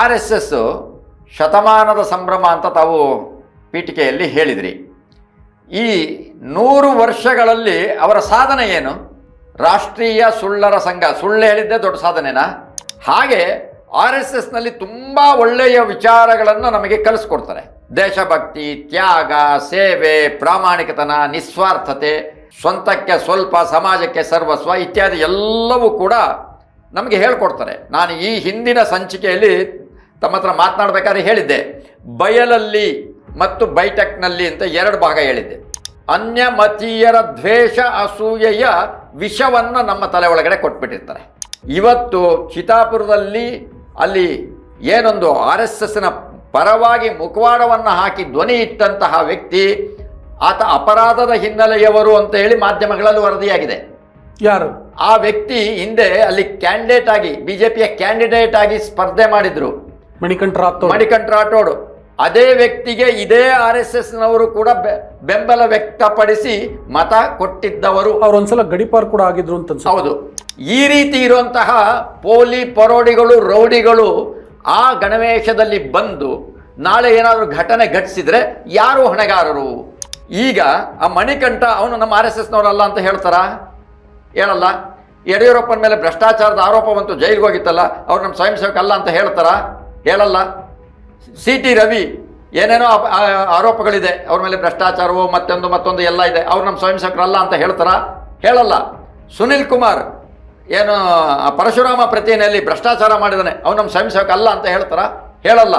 R S S ಶತಮಾನದ ಸಂಭ್ರಮ ಅಂತ ತಾವು ಪೀಠಿಕೆಯಲ್ಲಿ ಹೇಳಿದ್ರಿ. ಈ ನೂರು ವರ್ಷಗಳಲ್ಲಿ ಅವರ ಸಾಧನೆ ಏನು? ರಾಷ್ಟ್ರೀಯ ಸುಳ್ಳರ ಸಂಘ. ಸುಳ್ಳು ಹೇಳಿದ್ದೆ ದೊಡ್ಡ ಸಾಧನೆನಾ? ಹಾಗೆ ಆರ್ ಎಸ್ ಎಸ್ನಲ್ಲಿ ತುಂಬ ಒಳ್ಳೆಯ ವಿಚಾರಗಳನ್ನು ನಮಗೆ ಕಲಿಸ್ಕೊಡ್ತಾರೆ. ದೇಶಭಕ್ತಿ, ತ್ಯಾಗ, ಸೇವೆ, ಪ್ರಾಮಾಣಿಕತನ, ನಿಸ್ವಾರ್ಥತೆ, ಸ್ವಂತಕ್ಕೆ ಸ್ವಲ್ಪ, ಸಮಾಜಕ್ಕೆ ಸರ್ವಸ್ವ ಇತ್ಯಾದಿ ಎಲ್ಲವೂ ಕೂಡ ನಮಗೆ ಹೇಳ್ಕೊಡ್ತಾರೆ. ನಾನು ಈ ಹಿಂದಿನ ಸಂಚಿಕೆಯಲ್ಲಿ ತಮ್ಮ ಹತ್ರ ಮಾತನಾಡಬೇಕಾದ್ರೆ ಹೇಳಿದ್ದೆ. ಬಯಲಲ್ಲಿ ಮತ್ತು ಬೈಟೆಕ್ನಲ್ಲಿ ಅಂತ ಎರಡು ಭಾಗ ಹೇಳಿದ್ದೆ. ಅನ್ಯ ಮತೀಯರ ದ್ವೇಷ ಅಸೂಯೆಯ ವಿಷವನ್ನು ನಮ್ಮ ತಲೆ ಒಳಗಡೆ ಕೊಟ್ಬಿಟ್ಟಿರ್ತಾರೆ. ಇವತ್ತು ಚಿತಾಪುರದಲ್ಲಿ ಅಲ್ಲಿ ಏನೊಂದು ಆರ್ ಎಸ್ ಎಸ್ನ ಪರವಾಗಿ ಮುಖವಾಡವನ್ನು ಹಾಕಿ ಧ್ವನಿ ಇಟ್ಟಂತಹ ವ್ಯಕ್ತಿ ಆತ ಅಪರಾಧದ ಹಿನ್ನೆಲೆಯವರು ಅಂತ ಹೇಳಿ ಮಾಧ್ಯಮಗಳಲ್ಲಿ ವರದಿಯಾಗಿದೆ. ಯಾರು? ಆ ವ್ಯಕ್ತಿ ಹಿಂದೆ ಅಲ್ಲಿ ಕ್ಯಾಂಡಿಡೇಟ್ ಆಗಿ ಬಿಜೆಪಿಯ ಕ್ಯಾಂಡಿಡೇಟ್ ಆಗಿ ಸ್ಪರ್ಧೆ ಮಾಡಿದ್ರು. ಮಣಿಕಂಠ ರಾಥೋಡ್ ಮಣಿಕಂಠ ರಾಠೋಡ್ ಅದೇ ವ್ಯಕ್ತಿಗೆ ಇದೇ ಆರ್ ಎಸ್ ಎಸ್ ನವರು ಕೂಡ ಬೆಂಬಲ ವ್ಯಕ್ತಪಡಿಸಿ ಮತ ಕೊಟ್ಟಿದ್ದವರು. ಅವರೊಂದ್ಸಲ ಗಡಿಪಾರ್ ಕೂಡ ಆಗಿದ್ರು ಅಂತ. ಹೌದು. ಈ ರೀತಿ ಇರುವಂತಹ ಪೋಲಿ ಪರೋಡಿಗಳು ರೌಡಿಗಳು ಆ ಗಣವೇಶದಲ್ಲಿ ಬಂದು ನಾಳೆ ಏನಾದರೂ ಘಟನೆ ಘಟಿಸಿದ್ರೆ ಯಾರು ಹೊಣೆಗಾರರು? ಈಗ ಆ ಮಣಿಕಂಠ ಅವನು ನಮ್ಮ ಆರ್ ಎಸ್ ಎಸ್ನವರಲ್ಲ ಅಂತ ಹೇಳ್ತಾರಾ? ಹೇಳಲ್ಲ. ಯಡಿಯೂರಪ್ಪನ ಮೇಲೆ ಭ್ರಷ್ಟಾಚಾರದ ಆರೋಪ ಬಂತು ಜೈಲಿಗೆ ಹೋಗಿತ್ತಲ್ಲ ಅವ್ರು ನಮ್ಮ ಸ್ವಯಂ ಸೇವಕ ಅಲ್ಲ ಅಂತ ಹೇಳ್ತಾರಾ? ಹೇಳಲ್ಲ. ಸಿ ಟಿ ರವಿ, ಏನೇನೋ ಆರೋಪಗಳಿದೆ. ಅವ್ರ ಮೇಲೆ ಭ್ರಷ್ಟಾಚಾರವು, ಮತ್ತೊಂದು ಮತ್ತೊಂದು ಎಲ್ಲ ಇದೆ. ಅವ್ರು ನಮ್ಮ ಸ್ವಯಂ ಸೇವಕರಲ್ಲ ಅಂತ ಹೇಳ್ತಾರಾ? ಹೇಳಲ್ಲ. ಸುನಿಲ್ ಕುಮಾರ್, ಏನು ಪರಶುರಾಮ ಪ್ರತಿಮೆಯಲ್ಲಿ ಭ್ರಷ್ಟಾಚಾರ ಮಾಡಿದಾನೆ. ಅವ್ನು ನಮ್ಮ ಸ್ವಯಂ ಸೇವಕ ಅಲ್ಲ ಅಂತ ಹೇಳ್ತಾರಾ? ಹೇಳಲ್ಲ.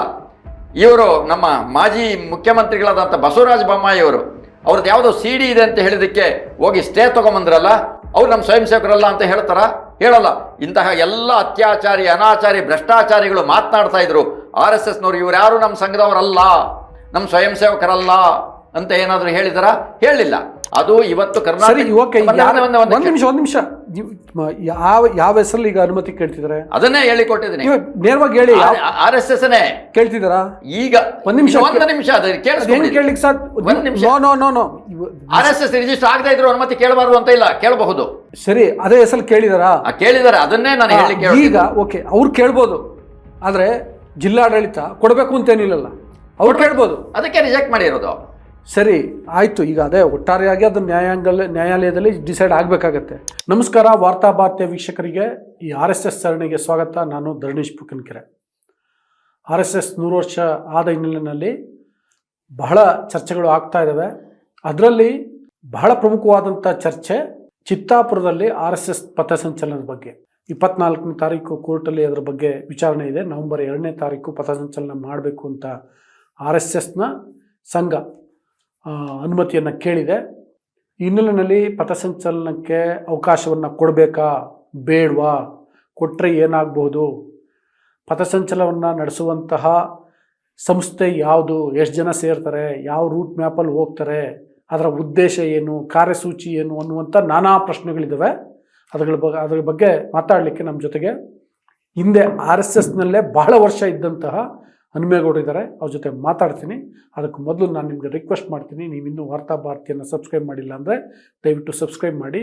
ಇವರು ನಮ್ಮ ಮಾಜಿ ಮುಖ್ಯಮಂತ್ರಿಗಳಾದಂಥ ಬಸವರಾಜ ಬೊಮ್ಮಾಯಿ ಅವರು ಅವ್ರದ್ದು ಯಾವುದೋ ಸಿ ಡಿ ಇದೆ ಅಂತ ಹೇಳಿದಕ್ಕೆ ಹೋಗಿ ಸ್ಟೇ ತೊಗೊಂಬಂದ್ರಲ್ಲ? ಅವ್ರು ನಮ್ಮ ಸ್ವಯಂ ಸೇವಕರಲ್ಲ ಅಂತ ಹೇಳ್ತಾರ? ಹೇಳಲ್ಲ. ಇಂತಹ ಎಲ್ಲ ಅತ್ಯಾಚಾರಿ, ಅನಾಚಾರಿ, ಭ್ರಷ್ಟಾಚಾರಿಗಳು ಮಾತನಾಡ್ತಾ ಇದ್ರು. ಆರ್ ಎಸ್ ಎಸ್ನವ್ರು ಇವ್ರು ಯಾರು ನಮ್ಮ ಸಂಘದವರಲ್ಲ, ನಮ್ಮ ಸ್ವಯಂ ಸೇವಕರಲ್ಲ ಅಂತ ಏನಾದರೂ ಹೇಳಿದಾರ? ಹೇಳಿಲ್ಲ ಅದು ಇವತ್ತು ಕರ್ನಾಟಕ ನಿಮಿಷ ಒಂದ್ ನಿಮಿಷ. ಯಾವ ಯಾವ ಹೆಸರಲ್ಲಿ ಈಗ ಅನುಮತಿ ಕೇಳ್ತಿದ್ದಾರೆ? ಅದನ್ನೇ ಹೇಳಿ ಕೊಟ್ಟಿದ್ದೀನಿ ನೇರವಾಗಿ ಹೇಳಿ ಆರ್ ಎಸ್ ಎಸ್ ಕೇಳ್ತಿದ್ದೀರಾ? ಈಗ ಒಂದ್ ನಿಮಿಷ ಒಂದು ನಿಮಿಷ ಕೇಳಲಿಕ್ಕೆ ಸರ್ ಒಂದ್ ನಿಮಿಷ. No no no no. R S S register ಆಗದೆ ಇದ್ರು ಅನುಮತಿ ಕೇಳಬಾರ್ದು ಅಂತ ಇಲ್ಲ ಕೇಳಬಹುದು. ಸರಿ ಅದೇ ಹೆಸರು ಕೇಳಿದಾರಾ? ಕೇಳಿದಾರೆ ಅದನ್ನೇ ನಾನು ಹೇಳಿ ಈಗ ಓಕೆ ಅವ್ರು ಕೇಳ್ಬೋದು. ಆದ್ರೆ ಜಿಲ್ಲಾಡಳಿತ ಕೊಡಬೇಕು ಅಂತೇನಿಲ್ಲಲ್ಲ. ಅವ್ರು ಕೇಳ್ಬೋದು. ಅದಕ್ಕೆ ರಿಜೆಕ್ಟ್ ಮಾಡಿರೋದು. ಸರಿ, ಆಯ್ತು, ಈಗ ಅದೇ ಒಟ್ಟಾರೆಯಾಗಿ ಅದು ನ್ಯಾಯಾಂಗ ನ್ಯಾಯಾಲಯದಲ್ಲಿ ಡಿಸೈಡ್ ಆಗಬೇಕಾಗತ್ತೆ. ನಮಸ್ಕಾರ, ವಾರ್ತಾ ಭಾರತೀಯ ವೀಕ್ಷಕರಿಗೆ, ಈ ಆರ್ ಎಸ್ ಎಸ್ ಸರಣಿಗೆ ಸ್ವಾಗತ. ನಾನು Dharaneesh Pukankere R S S ನೂರು ವರ್ಷ ಆದ ಹಿನ್ನೆಲೆಯಲ್ಲಿ ಬಹಳ ಚರ್ಚೆಗಳು ಆಗ್ತಾ ಇದ್ದಾವೆ ಅದರಲ್ಲಿ ಬಹಳ ಪ್ರಮುಖವಾದಂಥ ಚರ್ಚೆ ಚಿತ್ತಾಪುರದಲ್ಲಿ ಆರ್ ಎಸ್ ಎಸ್ ಪಥಸಂಚಲನದ ಬಗ್ಗೆ. ಇಪ್ಪತ್ನಾಲ್ಕನೇ ತಾರೀಕು ಕೋರ್ಟಲ್ಲಿ ಅದರ ಬಗ್ಗೆ ವಿಚಾರಣೆ ಇದೆ. ನವೆಂಬರ್ ಎರಡನೇ ತಾರೀಕು ಪಥಸಂಚಲನ ಮಾಡಬೇಕು ಅಂತ ಆರ್ ಎಸ್ ಎಸ್ನ ಸಂಘ ಅನುಮತಿಯನ್ನು ಕೇಳಿದೆ. ಹಿನ್ನೆಲೆಯಲ್ಲಿ ಪಥಸಂಚಲನಕ್ಕೆ ಅವಕಾಶವನ್ನು ಕೊಡಬೇಕಾ, ಬೇಡವಾ ಕೊಟ್ಟರೆ ಏನಾಗ್ಬೋದು? ಪಥಸಂಚಲನವನ್ನು ನಡೆಸುವಂತಹ ಸಂಸ್ಥೆ ಯಾವುದು, ಎಷ್ಟು ಜನ ಸೇರ್ತಾರೆ, ಯಾವ ರೂಟ್ ಮ್ಯಾಪಲ್ಲಿ ಹೋಗ್ತಾರೆ, ಅದರ ಉದ್ದೇಶ ಏನು, ಕಾರ್ಯಸೂಚಿ ಏನು ಅನ್ನುವಂಥ ನಾನಾ ಪ್ರಶ್ನೆಗಳಿದ್ದಾವೆ ಅದ್ರ ಬಗ್ಗೆ ಅದ್ರ ಬಗ್ಗೆ ಮಾತಾಡಲಿಕ್ಕೆ ನಮ್ಮ ಜೊತೆಗೆ ಹಿಂದೆ ಆರ್ ಎಸ್ ಎಸ್ನಲ್ಲೇ ಬಹಳ ವರ್ಷ ಇದ್ದಂತಹ ಹನುಮೇಗೌಡರು ಇದ್ದಾರೆ ಅವ್ರ ಜೊತೆ ಮಾತಾಡ್ತೀನಿ. ಅದಕ್ಕೆ ಮೊದಲು ನಾನು ನಿಮಗೆ ರಿಕ್ವೆಸ್ಟ್ ಮಾಡ್ತೀನಿ ನೀವು ಇನ್ನೂ ವಾರ್ತಾ ಭಾರತಿಯನ್ನು ಸಬ್ಸ್ಕ್ರೈಬ್ ಮಾಡಿಲ್ಲ ಅಂದರೆ ದಯವಿಟ್ಟು ಸಬ್ಸ್ಕ್ರೈಬ್ ಮಾಡಿ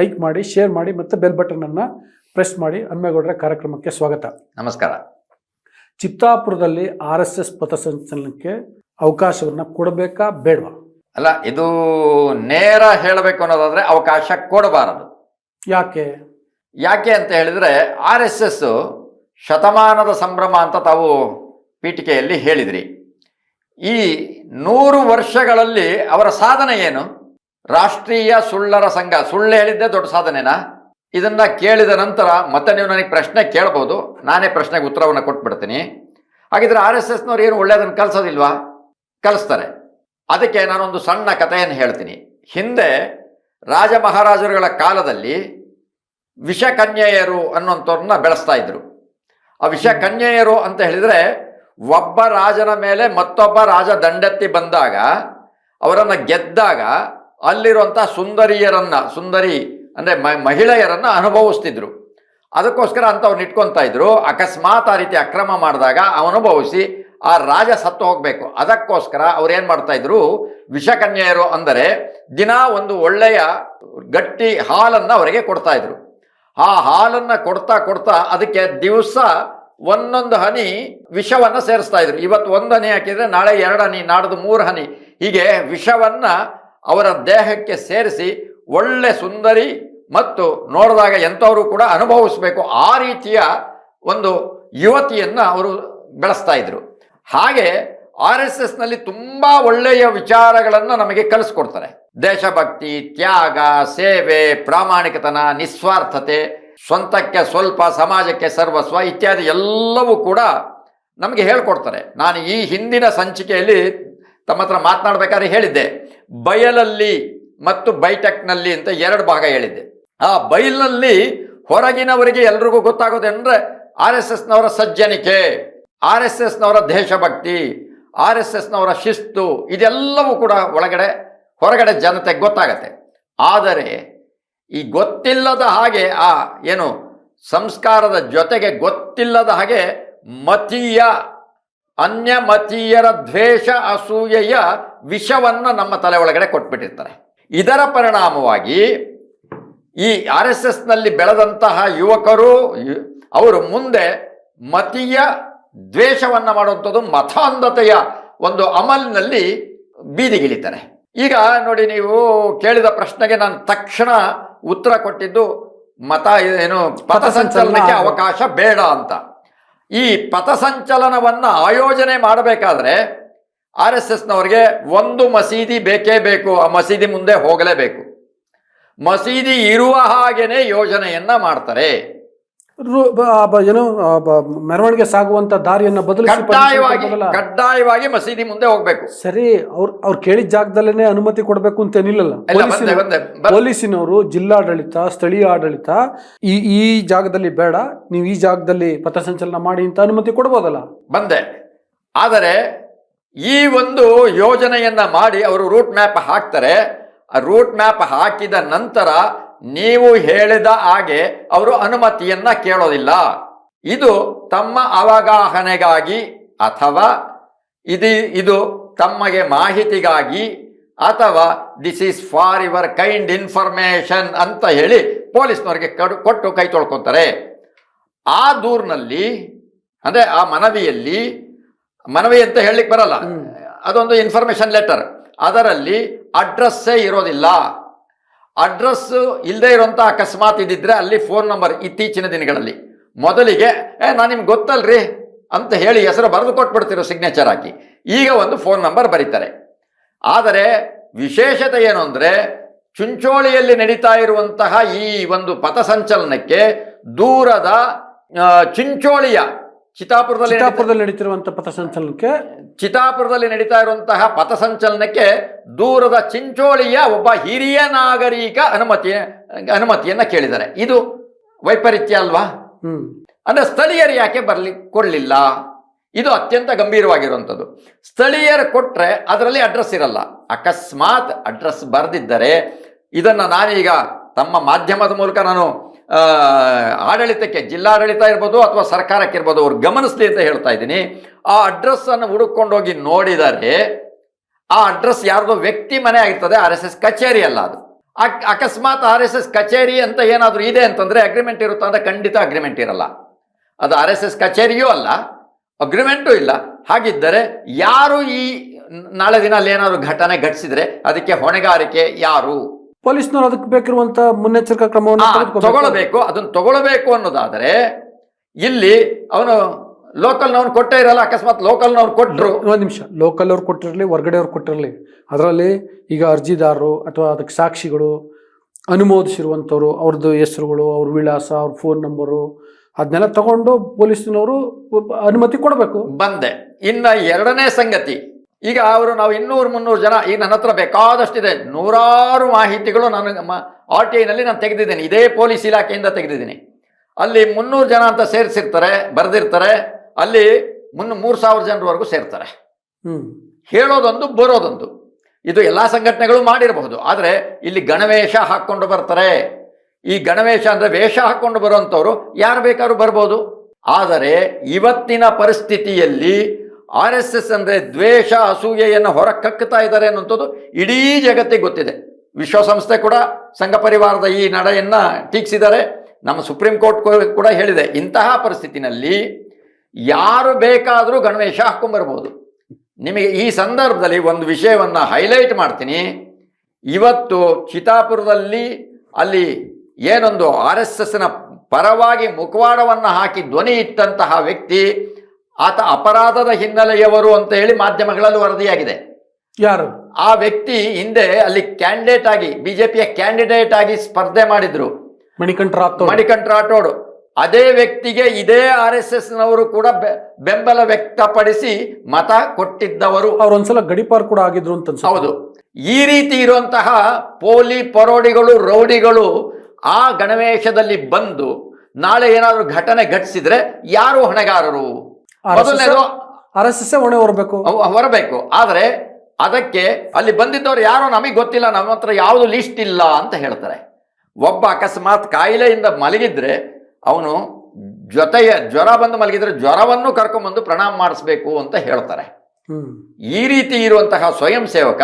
ಲೈಕ್ ಮಾಡಿ ಶೇರ್ ಮಾಡಿ ಮತ್ತು ಬೆಲ್ ಬಟನನ್ನು ಪ್ರೆಸ್ ಮಾಡಿ. ಹನುಮೇಗೌಡರ ಕಾರ್ಯಕ್ರಮಕ್ಕೆ ಸ್ವಾಗತ. ನಮಸ್ಕಾರ. ಚಿತ್ತಾಪುರದಲ್ಲಿ ಆರ್ ಎಸ್ ಎಸ್ ಪಥಸಂಚಲನಕ್ಕೆ ಅವಕಾಶವನ್ನು ಕೊಡಬೇಕಾ ಬೇಡವಾ? ಅಲ್ಲ ಇದು ನೇರ ಹೇಳಬೇಕು ಅನ್ನೋದಾದರೆ ಅವಕಾಶ ಕೊಡಬಾರದು. ಯಾಕೆ? ಯಾಕೆ ಅಂತ ಹೇಳಿದರೆ ಆರ್ ಎಸ್ ಎಸ್ ಶತಮಾನದ ಸಂಭ್ರಮ ಅಂತ ತಾವು ಪೀಠಿಕೆಯಲ್ಲಿ ಹೇಳಿದ್ರಿ. ಈ ನೂರು ವರ್ಷಗಳಲ್ಲಿ ಅವರ ಸಾಧನೆ ಏನು? ರಾಷ್ಟ್ರೀಯ ಸುಳ್ಳರ ಸಂಘ. ಸುಳ್ಳು ಹೇಳಿದ್ದೆ ದೊಡ್ಡ ಸಾಧನೆನಾ? ಇದನ್ನ ಕೇಳಿದ ನಂತರ ಮತ್ತೆ ನೀವು ನನಗೆ ಪ್ರಶ್ನೆ ಕೇಳ್ಬೋದು. ನಾನೇ ಪ್ರಶ್ನೆಗೆ ಉತ್ತರವನ್ನು ಕೊಟ್ಬಿಡ್ತೀನಿ. ಹಾಗಿದ್ರೆ ಆರ್ ಎಸ್ ಎಸ್ನವ್ರು ಏನು ಒಳ್ಳೆಯದನ್ನು ಕಲಿಸೋದಿಲ್ವಾ? ಕಲಿಸ್ತಾರೆ. ಅದಕ್ಕೆ ನಾನೊಂದು ಸಣ್ಣ ಕಥೆಯನ್ನು ಹೇಳ್ತೀನಿ. ಹಿಂದೆ ರಾಜ ಮಹಾರಾಜರುಗಳ ಕಾಲದಲ್ಲಿ ವಿಷಕನ್ಯೆಯರು ಅನ್ನುವಂಥವ್ರನ್ನ ಬೆಳೆಸ್ತಾ ಇದ್ರು. ಆ ವಿಷಕನ್ಯೆಯರು ಅಂತ ಹೇಳಿದ್ರೆ ಒಬ್ಬ ರಾಜನ ಮೇಲೆ ಮತ್ತೊಬ್ಬ ರಾಜ ದಂಡೆತ್ತಿ ಬಂದಾಗ, ಅವರನ್ನು ಗೆದ್ದಾಗ ಅಲ್ಲಿರುವಂಥ ಸುಂದರಿಯರನ್ನು, ಸುಂದರಿ ಅಂದರೆ ಮಹಿಳೆಯರನ್ನು ಅನುಭವಿಸ್ತಿದ್ರು. ಅದಕ್ಕೋಸ್ಕರ ಅಂಥವ್ರನ್ನ ಇಟ್ಕೊತಾ ಇದ್ರು. ಅಕಸ್ಮಾತ್ ಆ ರೀತಿ ಅಕ್ರಮ ಮಾಡಿದಾಗ ಅನುಭವಿಸಿ ಆ ರಾಜ ಸತ್ತು ಹೋಗಬೇಕು. ಅದಕ್ಕೋಸ್ಕರ ಅವ್ರೇನು ಮಾಡ್ತಾ ಇದ್ರು? ವಿಷಕನ್ಯೆಯರು ಅಂದರೆ ದಿನ ಒಂದು ಒಳ್ಳೆಯ ಗಟ್ಟಿ ಹಾಲನ್ನು ಅವರಿಗೆ ಕೊಡ್ತಾ ಇದ್ರು. ಆ ಹಾಲನ್ನು ಕೊಡ್ತಾ ಕೊಡ್ತಾ ಅದಕ್ಕೆ ದಿವಸ ಒಂದೊಂದು ಹನಿ ವಿಷವನ್ನು ಸೇರಿಸ್ತಾ ಇದ್ರು. ಇವತ್ತು ಒಂದು ಹನಿ ಹಾಕಿದರೆ ನಾಳೆ ಎರಡು ಹನಿ, ನಾಡ್ದು ಮೂರು ಹನಿ. ಹೀಗೆ ವಿಷವನ್ನು ಅವರ ದೇಹಕ್ಕೆ ಸೇರಿಸಿ ಒಳ್ಳೆ ಸುಂದರಿ ಮತ್ತು ನೋಡಿದಾಗ ಎಂಥವರು ಕೂಡ ಅನುಭವಿಸಬೇಕು. ಆ ರೀತಿಯ ಒಂದು ಯುವತಿಯನ್ನು ಅವರು ಬೆಳೆಸ್ತಾ ಇದ್ರು. ಹಾಗೆ ಆರ್ ಎಸ್ ಎಸ್ನಲ್ಲಿ ನಲ್ಲಿ ತುಂಬಾ ಒಳ್ಳೆಯ ವಿಚಾರಗಳನ್ನು ನಮಗೆ ಕಲಿಸ್ಕೊಡ್ತಾರೆ. ದೇಶಭಕ್ತಿ, ತ್ಯಾಗ, ಸೇವೆ, ಪ್ರಾಮಾಣಿಕತನ, ನಿಸ್ವಾರ್ಥತೆ ಸ್ವಂತಕ್ಕೆ ಸ್ವಲ್ಪ ಸಮಾಜಕ್ಕೆ ಸರ್ವಸ್ವ ಇತ್ಯಾದಿ ಎಲ್ಲವೂ ಕೂಡ ನಮಗೆ ಹೇಳ್ಕೊಡ್ತಾರೆ. ನಾನು ಈ ಹಿಂದಿನ ಸಂಚಿಕೆಯಲ್ಲಿ ತಮ್ಮ ಹತ್ರ ಮಾತನಾಡಬೇಕಾದ್ರೆ ಹೇಳಿದ್ದೆ. ಬಯಲಲ್ಲಿ ಮತ್ತು ಬೈಟೆಕ್ನಲ್ಲಿ ಅಂತ ಎರಡು ಭಾಗ ಹೇಳಿದ್ದೆ. ಆ ಬೈಲ್ನಲ್ಲಿ ಹೊರಗಿನವರಿಗೆ ಎಲ್ರಿಗೂ ಗೊತ್ತಾಗೋದೇನೆಂದರೆ ಆರ್ ಎಸ್ ಎಸ್ನವರ ಸಜ್ಜನಿಕೆ, ಆರ್ ಎಸ್ ಎಸ್ನವರ ದೇಶಭಕ್ತಿ, ಆರ್ ಎಸ್ ಎಸ್ನವರ ಶಿಸ್ತು ಇದೆಲ್ಲವೂ ಕೂಡ ಒಳಗಡೆ, ಹೊರಗಡೆ ಜನತೆಗೆ ಗೊತ್ತಾಗತ್ತೆ. ಆದರೆ ಈ ಗೊತ್ತಿಲ್ಲದ ಹಾಗೆ ಆ ಏನು ಸಂಸ್ಕಾರದ ಜೊತೆಗೆ ಗೊತ್ತಿಲ್ಲದ ಹಾಗೆ ಮತೀಯ ಅನ್ಯ ಮತೀಯರ ದ್ವೇಷ, ಅಸೂಯೆಯ ವಿಷವನ್ನು ನಮ್ಮ ತಲೆ ಒಳಗಡೆ ಕೊಟ್ಬಿಟ್ಟಿರ್ತಾರೆ. ಇದರ ಪರಿಣಾಮವಾಗಿ ಈ ಆರ್ ಎಸ್ ಎಸ್ನಲ್ಲಿ ಬೆಳೆದಂತಹ ಯುವಕರು ಅವರು ಮುಂದೆ ಮತೀಯ ದ್ವೇಷವನ್ನು ಮಾಡುವಂಥದ್ದು ಮತಾಂಧತೆಯ ಒಂದು ಅಮಲ್ನಲ್ಲಿ ಬೀದಿಗಿಳಿತಾರೆ. ಈಗ ನೋಡಿ ನೀವು ಕೇಳಿದ ಪ್ರಶ್ನೆಗೆ ನಾನು ತಕ್ಷಣ ಉತ್ತರ ಕೊಟ್ಟಿದ್ದು ಮತ ಏನು ಪಥಸಂಚಲನಕ್ಕೆ ಅವಕಾಶ ಬೇಡ ಅಂತ. ಈ ಪಥಸಂಚಲನವನ್ನು ಆಯೋಜನೆ ಮಾಡಬೇಕಾದ್ರೆ ಆರ್ ಎಸ್ ಎಸ್ನವ್ರಿಗೆ ಒಂದು ಮಸೀದಿ ಬೇಕೇ ಬೇಕು. ಆ ಮಸೀದಿ ಮುಂದೆ ಹೋಗಲೇಬೇಕು. ಮಸೀದಿ ಇರುವ ಹಾಗೆಯೇ ಯೋಜನೆಯನ್ನು ಮಾಡ್ತಾರೆ. ಏನು ಮೆರವಣಿಗೆ ಸಾಗುವಂತ ದಾರಿಯನ್ನ ಬದಲಿಸಿ ಕಡ್ಡಾಯವಾಗಿ ಕಡ್ಡಾಯವಾಗಿ ಮಸೀದಿ ಮುಂದೆ ಹೋಗ್ಬೇಕು. ಸರಿ ಅವ್ರು ಅವ್ರು ಕೇಳಿದ ಜಾಗದಲ್ಲೇನೆ ಅನುಮತಿ ಕೊಡಬೇಕು ಅಂತ ಏನಿಲ್ಲಲ್ಲ. ಪೊಲೀಸಿನವರು ಜಿಲ್ಲಾಡಳಿತ ಸ್ಥಳೀಯ ಆಡಳಿತ ಈ ಈ ಜಾಗದಲ್ಲಿ ಬೇಡ ನೀವು ಈ ಜಾಗದಲ್ಲಿ ಪಥಸಂಚಲನ ಮಾಡಿ ಅಂತ ಅನುಮತಿ ಕೊಡ್ಬೋದಲ್ಲ? ಬಂದೆ. ಆದರೆ ಈ ಒಂದು ಯೋಜನೆಯನ್ನ ಮಾಡಿ ಅವರು ರೂಟ್ ಮ್ಯಾಪ್ ಹಾಕ್ತಾರೆ. ಆ ರೂಟ್ ಮ್ಯಾಪ್ ಹಾಕಿದ ನಂತರ ನೀವು ಹೇಳಿದ ಹಾಗೆ ಅವರು ಅನುಮತಿಯನ್ನ ಕೇಳೋದಿಲ್ಲ. ಇದು ತಮ್ಮ ಅವಗಾಹನೆಗಾಗಿ ಅಥವಾ ಇದು ಇದು ತಮಗೆ ಮಾಹಿತಿಗಾಗಿ ಅಥವಾ this is for your kind information ಅಂತ ಹೇಳಿ ಪೊಲೀಸ್ನವರಿಗೆ ಕಡು ಕೊಟ್ಟು ಕೈ ತೊಳ್ಕೊತಾರೆ. ಆ ದೂರಿನಲ್ಲಿ ಅಂದರೆ ಆ ಮನವಿಯಲ್ಲಿ ಮನವಿ ಅಂತ ಹೇಳಲಿಕ್ಕೆ ಬರಲ್ಲ. ಅದೊಂದು ಇನ್ಫಾರ್ಮೇಷನ್ ಲೆಟರ್ ಅದರಲ್ಲಿ ಅಡ್ರೆಸ್ಸೇ ಇರೋದಿಲ್ಲ. ಅಡ್ರೆಸ್ ಇಲ್ಲದೆ ಇರುವಂಥ ಅಕಸ್ಮಾತ್ ಇದ್ದಿದ್ರೆ ಅಲ್ಲಿ ಫೋನ್ ನಂಬರ್ ಇತ್ತೀಚಿನ ದಿನಗಳಲ್ಲಿ. ಮೊದಲಿಗೆ, ಏ, ನಾನು ನಿಮ್ಗೆ ಗೊತ್ತಲ್ರಿ? ಅಂತ ಹೇಳಿ ಹೆಸರು ಬರೆದು ಕೊಟ್ಬಿಡ್ತಿರೋ ಸಿಗ್ನೇಚರ್ ಹಾಕಿ. ಈಗ ಒಂದು ಫೋನ್ ನಂಬರ್ ಬರೀತಾರೆ. ಆದರೆ ವಿಶೇಷತೆ ಏನು ಅಂದರೆ, ಚುಂಚೋಳಿಯಲ್ಲಿ ನಡೀತಾ ಇರುವಂತಹ ಈ ಒಂದು ಪಥಸಂಚಲನಕ್ಕೆ ದೂರದ ಚುಂಚೋಳಿಯ ಚಿಂಚೋಳಿಯ ಚಿತಾಪುರದಲ್ಲಿ ಚಿತಾಪುರದಲ್ಲಿ ನಡೀತಿರುವಂತಹ ನಡೀತಿರುವಂತ ಪಥಸಂಚಲನಕ್ಕೆ ಚಿತಾಪುರದಲ್ಲಿ ನಡೀತಾ ಇರುವಂತಹ ಪಥಸಂಚಲನಕ್ಕೆ ದೂರದ ಚಿಂಚೋಳಿಯ ಒಬ್ಬ ಹಿರಿಯ ನಾಗರಿಕ ಅನುಮತಿ ಅನುಮತಿಯನ್ನ ಕೇಳಿದ್ದಾರೆ. ಇದು ವೈಪರೀತ್ಯ ಅಲ್ವಾ? ಅಂದ್ರೆ ಸ್ಥಳೀಯರು ಯಾಕೆ ಬರ್ಲಿ ಕೊಡಲಿಲ್ಲ? ಇದು ಅತ್ಯಂತ ಗಂಭೀರವಾಗಿರುವಂಥದ್ದು. ಸ್ಥಳೀಯರು ಕೊಟ್ಟರೆ ಅದರಲ್ಲಿ ಅಡ್ರೆಸ್ ಇರಲ್ಲ. ಅಕಸ್ಮಾತ್ ಅಡ್ರೆಸ್ ಬರೆದಿದ್ದರೆ ಇದನ್ನು ನಾನೀಗ ತಮ್ಮ ಮಾಧ್ಯಮದ ಮೂಲಕ ನಾನು ಆಡಳಿತಕ್ಕೆ ಜಿಲ್ಲಾಡಳಿತ ಇರ್ಬೋದು ಅಥವಾ ಸರ್ಕಾರಕ್ಕೆ ಇರ್ಬೋದು ಅವ್ರು ಗಮನಿಸಲಿ ಅಂತ ಹೇಳ್ತಾ ಇದ್ದೀನಿ. ಆ ಅಡ್ರೆಸ್ಸನ್ನು ಹುಡುಕೊಂಡೋಗಿ ನೋಡಿದರೆ ಆ ಅಡ್ರೆಸ್ ಯಾರ್ದೋ ವ್ಯಕ್ತಿ ಮನೆ ಆಗಿರ್ತದೆ, ಆರ್ ಎಸ್ ಎಸ್ ಕಚೇರಿ ಅಲ್ಲ ಅದು. ಅಕ್- ಅಕಸ್ಮಾತ್ ಆರ್ ಎಸ್ ಎಸ್ ಕಚೇರಿ ಅಂತ ಏನಾದರೂ ಇದೆ ಅಂತಂದರೆ ಅಗ್ರಿಮೆಂಟ್ ಇರುತ್ತಾ ಅಂದರೆ ಖಂಡಿತ ಅಗ್ರಿಮೆಂಟ್ ಇರಲ್ಲ. ಅದು ಆರ್ ಎಸ್ ಎಸ್ ಕಚೇರಿಯೂ ಅಲ್ಲ ಅಗ್ರಿಮೆಂಟೂ ಇಲ್ಲ. ಹಾಗಿದ್ದರೆ ಯಾರು ಈ, ನಾಳೆ ದಿನ ಅಲ್ಲಿ ಏನಾದರೂ ಘಟನೆ ಘಟಿಸಿದರೆ ಅದಕ್ಕೆ ಹೊಣೆಗಾರಿಕೆ ಯಾರು? ಪೊಲೀಸ್ನವರು ಅದಕ್ಕೆ ಬೇಕಿರುವಂತ ಮುನ್ನೆಚ್ಚರಿಕಾ ಕ್ರಮವನ್ನು. ತಗೊಳ್ಬೇಕು ಅದನ್ನು ತಗೊಳ್ಬೇಕು ಅನ್ನೋದಾದರೆ ಇಲ್ಲಿ ಅವನು ಲೋಕಲ್ನವನು ಕೊಟ್ಟೇ ಇರಲ್ಲ ಅಕಸ್ಮಾತ್ ಲೋಕಲ್ನವ್ರು ಕೊಟ್ಟರು ಒಂದು ನಿಮಿಷ ಲೋಕಲ್ ಅವ್ರು ಕೊಟ್ಟಿರಲಿ ಹೊರಗಡೆ ಅವ್ರು ಕೊಟ್ಟಿರಲಿ ಅದರಲ್ಲಿ ಈಗ ಅರ್ಜಿದಾರರು ಅಥವಾ ಅದಕ್ಕೆ ಸಾಕ್ಷಿಗಳು ಅನುಮೋದಿಸಿರುವಂಥವ್ರು ಅವ್ರದ್ದು ಹೆಸರುಗಳು ಅವ್ರ ವಿಳಾಸ ಅವ್ರ ಫೋನ್ ನಂಬರು ಅದನ್ನೆಲ್ಲ ತಗೊಂಡು ಪೊಲೀಸ್ನವರು ಅನುಮತಿ ಕೊಡಬೇಕು. ಬಂದೆ. ಇನ್ನ ಎರಡನೇ ಸಂಗತಿ ಈಗ ಅವರು ನಾವು ಇನ್ನೂರು ಮುನ್ನೂರು ಜನ ಈಗ ನನ್ನ ಹತ್ರ ಬೇಕಾದಷ್ಟಿದೆ. ನೂರಾರು ಮಾಹಿತಿಗಳು ನಾನು ಆರ್ ಟಿ ಐನಲ್ಲಿ ನಾನು ತೆಗೆದಿದ್ದೀನಿ. ಇದೇ ಪೊಲೀಸ್ ಇಲಾಖೆಯಿಂದ ತೆಗೆದಿದ್ದೀನಿ. ಅಲ್ಲಿ ಮುನ್ನೂರು ಜನ ಅಂತ ಸೇರಿಸಿರ್ತಾರೆ ಬರೆದಿರ್ತಾರೆ. ಅಲ್ಲಿ ಮುನ್ನ ಮೂರು ಸಾವಿರ ಜನರವರೆಗೂ ಸೇರ್ತಾರೆ. ಹೇಳೋದೊಂದು ಬರೋದೊಂದು. ಇದು ಎಲ್ಲ ಸಂಘಟನೆಗಳು ಮಾಡಿರಬಹುದು. ಆದರೆ ಇಲ್ಲಿ ಗಣವೇಷ ಹಾಕ್ಕೊಂಡು ಬರ್ತಾರೆ. ಈ ಗಣವೇಷ ಅಂದರೆ ವೇಷ ಹಾಕ್ಕೊಂಡು ಬರುವಂಥವ್ರು ಯಾರು ಬೇಕಾದ್ರೂ ಬರ್ಬೋದು. ಆದರೆ ಇವತ್ತಿನ ಪರಿಸ್ಥಿತಿಯಲ್ಲಿ ಆರ್ ಎಸ್ ಎಸ್ ಅಂದರೆ ದ್ವೇಷ, ಅಸೂಯೆಯನ್ನು ಹೊರ ಕಕ್ಕುತ್ತಾ ಇದ್ದಾರೆ ಅನ್ನುವಂಥದ್ದು ಇಡೀ ಜಗತ್ತಿಗೆ ಗೊತ್ತಿದೆ. ವಿಶ್ವಸಂಸ್ಥೆ ಕೂಡ ಸಂಘ ಪರಿವಾರದ ಈ ನಡೆಯನ್ನು ಟೀಕಿಸಿದ್ದಾರೆ. ನಮ್ಮ ಸುಪ್ರೀಂ ಕೋರ್ಟ್ ಕೂಡ ಹೇಳಿದೆ, ಇಂತಹ ಪರಿಸ್ಥಿತಿನಲ್ಲಿ ಯಾರು ಬೇಕಾದರೂ ಗಣವೇಶ ಹಾಕ್ಕೊಂಬರ್ಬೋದು ನಿಮಗೆ ಈ ಸಂದರ್ಭದಲ್ಲಿ ಒಂದು ವಿಷಯವನ್ನು ಹೈಲೈಟ್ ಮಾಡ್ತೀನಿ. ಇವತ್ತು ಚಿತಾಪುರದಲ್ಲಿ ಅಲ್ಲಿ ಏನೊಂದು ಆರ್ ಎಸ್ ಪರವಾಗಿ ಮುಖವಾಡವನ್ನು ಹಾಕಿ ಧ್ವನಿ ಇಟ್ಟಂತಹ ವ್ಯಕ್ತಿ ಆತ ಅಪರಾಧದ ಹಿನ್ನೆಲೆಯವರು ಅಂತ ಹೇಳಿ ಮಾಧ್ಯಮಗಳಲ್ಲಿ ವರದಿಯಾಗಿದೆ. ಯಾರು? ಆ ವ್ಯಕ್ತಿ ಹಿಂದೆ ಅಲ್ಲಿ ಕ್ಯಾಂಡಿಡೇಟ್ ಆಗಿ ಬಿಜೆಪಿಯ ಕ್ಯಾಂಡಿಡೇಟ್ ಆಗಿ ಸ್ಪರ್ಧೆ ಮಾಡಿದ್ರು. ಮಣಿಕಂಠ ರಾಥೋಡ್. ಮಣಿಕಂಠ ರಾಠೋಡ್ ಅದೇ ವ್ಯಕ್ತಿಗೆ ಇದೇ ಆರ್ ಎಸ್ ಎಸ್ ನವರು ಕೂಡ ಬೆಂಬಲ ವ್ಯಕ್ತಪಡಿಸಿ ಮತ ಕೊಟ್ಟಿದ್ದವರು. ಅವ್ರೊಂದ್ಸಲ ಗಡಿಪಾರ್ ಕೂಡ ಆಗಿದ್ರು ಅಂತ. ಹೌದು. ಈ ರೀತಿ ಇರುವಂತಹ ಪೋಲಿ ಪರೋಡಿಗಳು ರೌಡಿಗಳು ಆ ಗಣವೇಶದಲ್ಲಿ ಬಂದು ನಾಳೆ ಏನಾದರೂ ಘಟನೆ ಘಟಿಸಿದ್ರೆ ಯಾರು ಹೊಣೆಗಾರರು? ಮೊದಲನೇದು ಆರ್ ಎಸ್ ಎಸ್ ಹೊಣೆ ಹೊರಬೇಕು. ಅವು ಹೊರಬೇಕು. ಆದ್ರೆ ಅದಕ್ಕೆ ಅಲ್ಲಿ ಬಂದಿದ್ದವ್ರು ಯಾರೋ ನಮಗೆ ಗೊತ್ತಿಲ್ಲ ನಮ್ಮ ಹತ್ರ ಯಾವುದು ಲಿಸ್ಟ್ ಇಲ್ಲ ಅಂತ ಹೇಳ್ತಾರೆ. ಒಬ್ಬ ಅಕಸ್ಮಾತ್ ಕಾಯಿಲೆಯಿಂದ ಮಲಗಿದ್ರೆ ಅವನು ಜೊತೆಯ ಜ್ವರ ಬಂದು ಮಲಗಿದ್ರೆ ಜ್ವರವನ್ನು ಕರ್ಕೊಂಡ್ಬಂದು ಪ್ರಣಾಮ ಮಾಡಿಸ್ಬೇಕು ಅಂತ ಹೇಳ್ತಾರೆ. ಈ ರೀತಿ ಇರುವಂತಹ ಸ್ವಯಂ ಸೇವಕ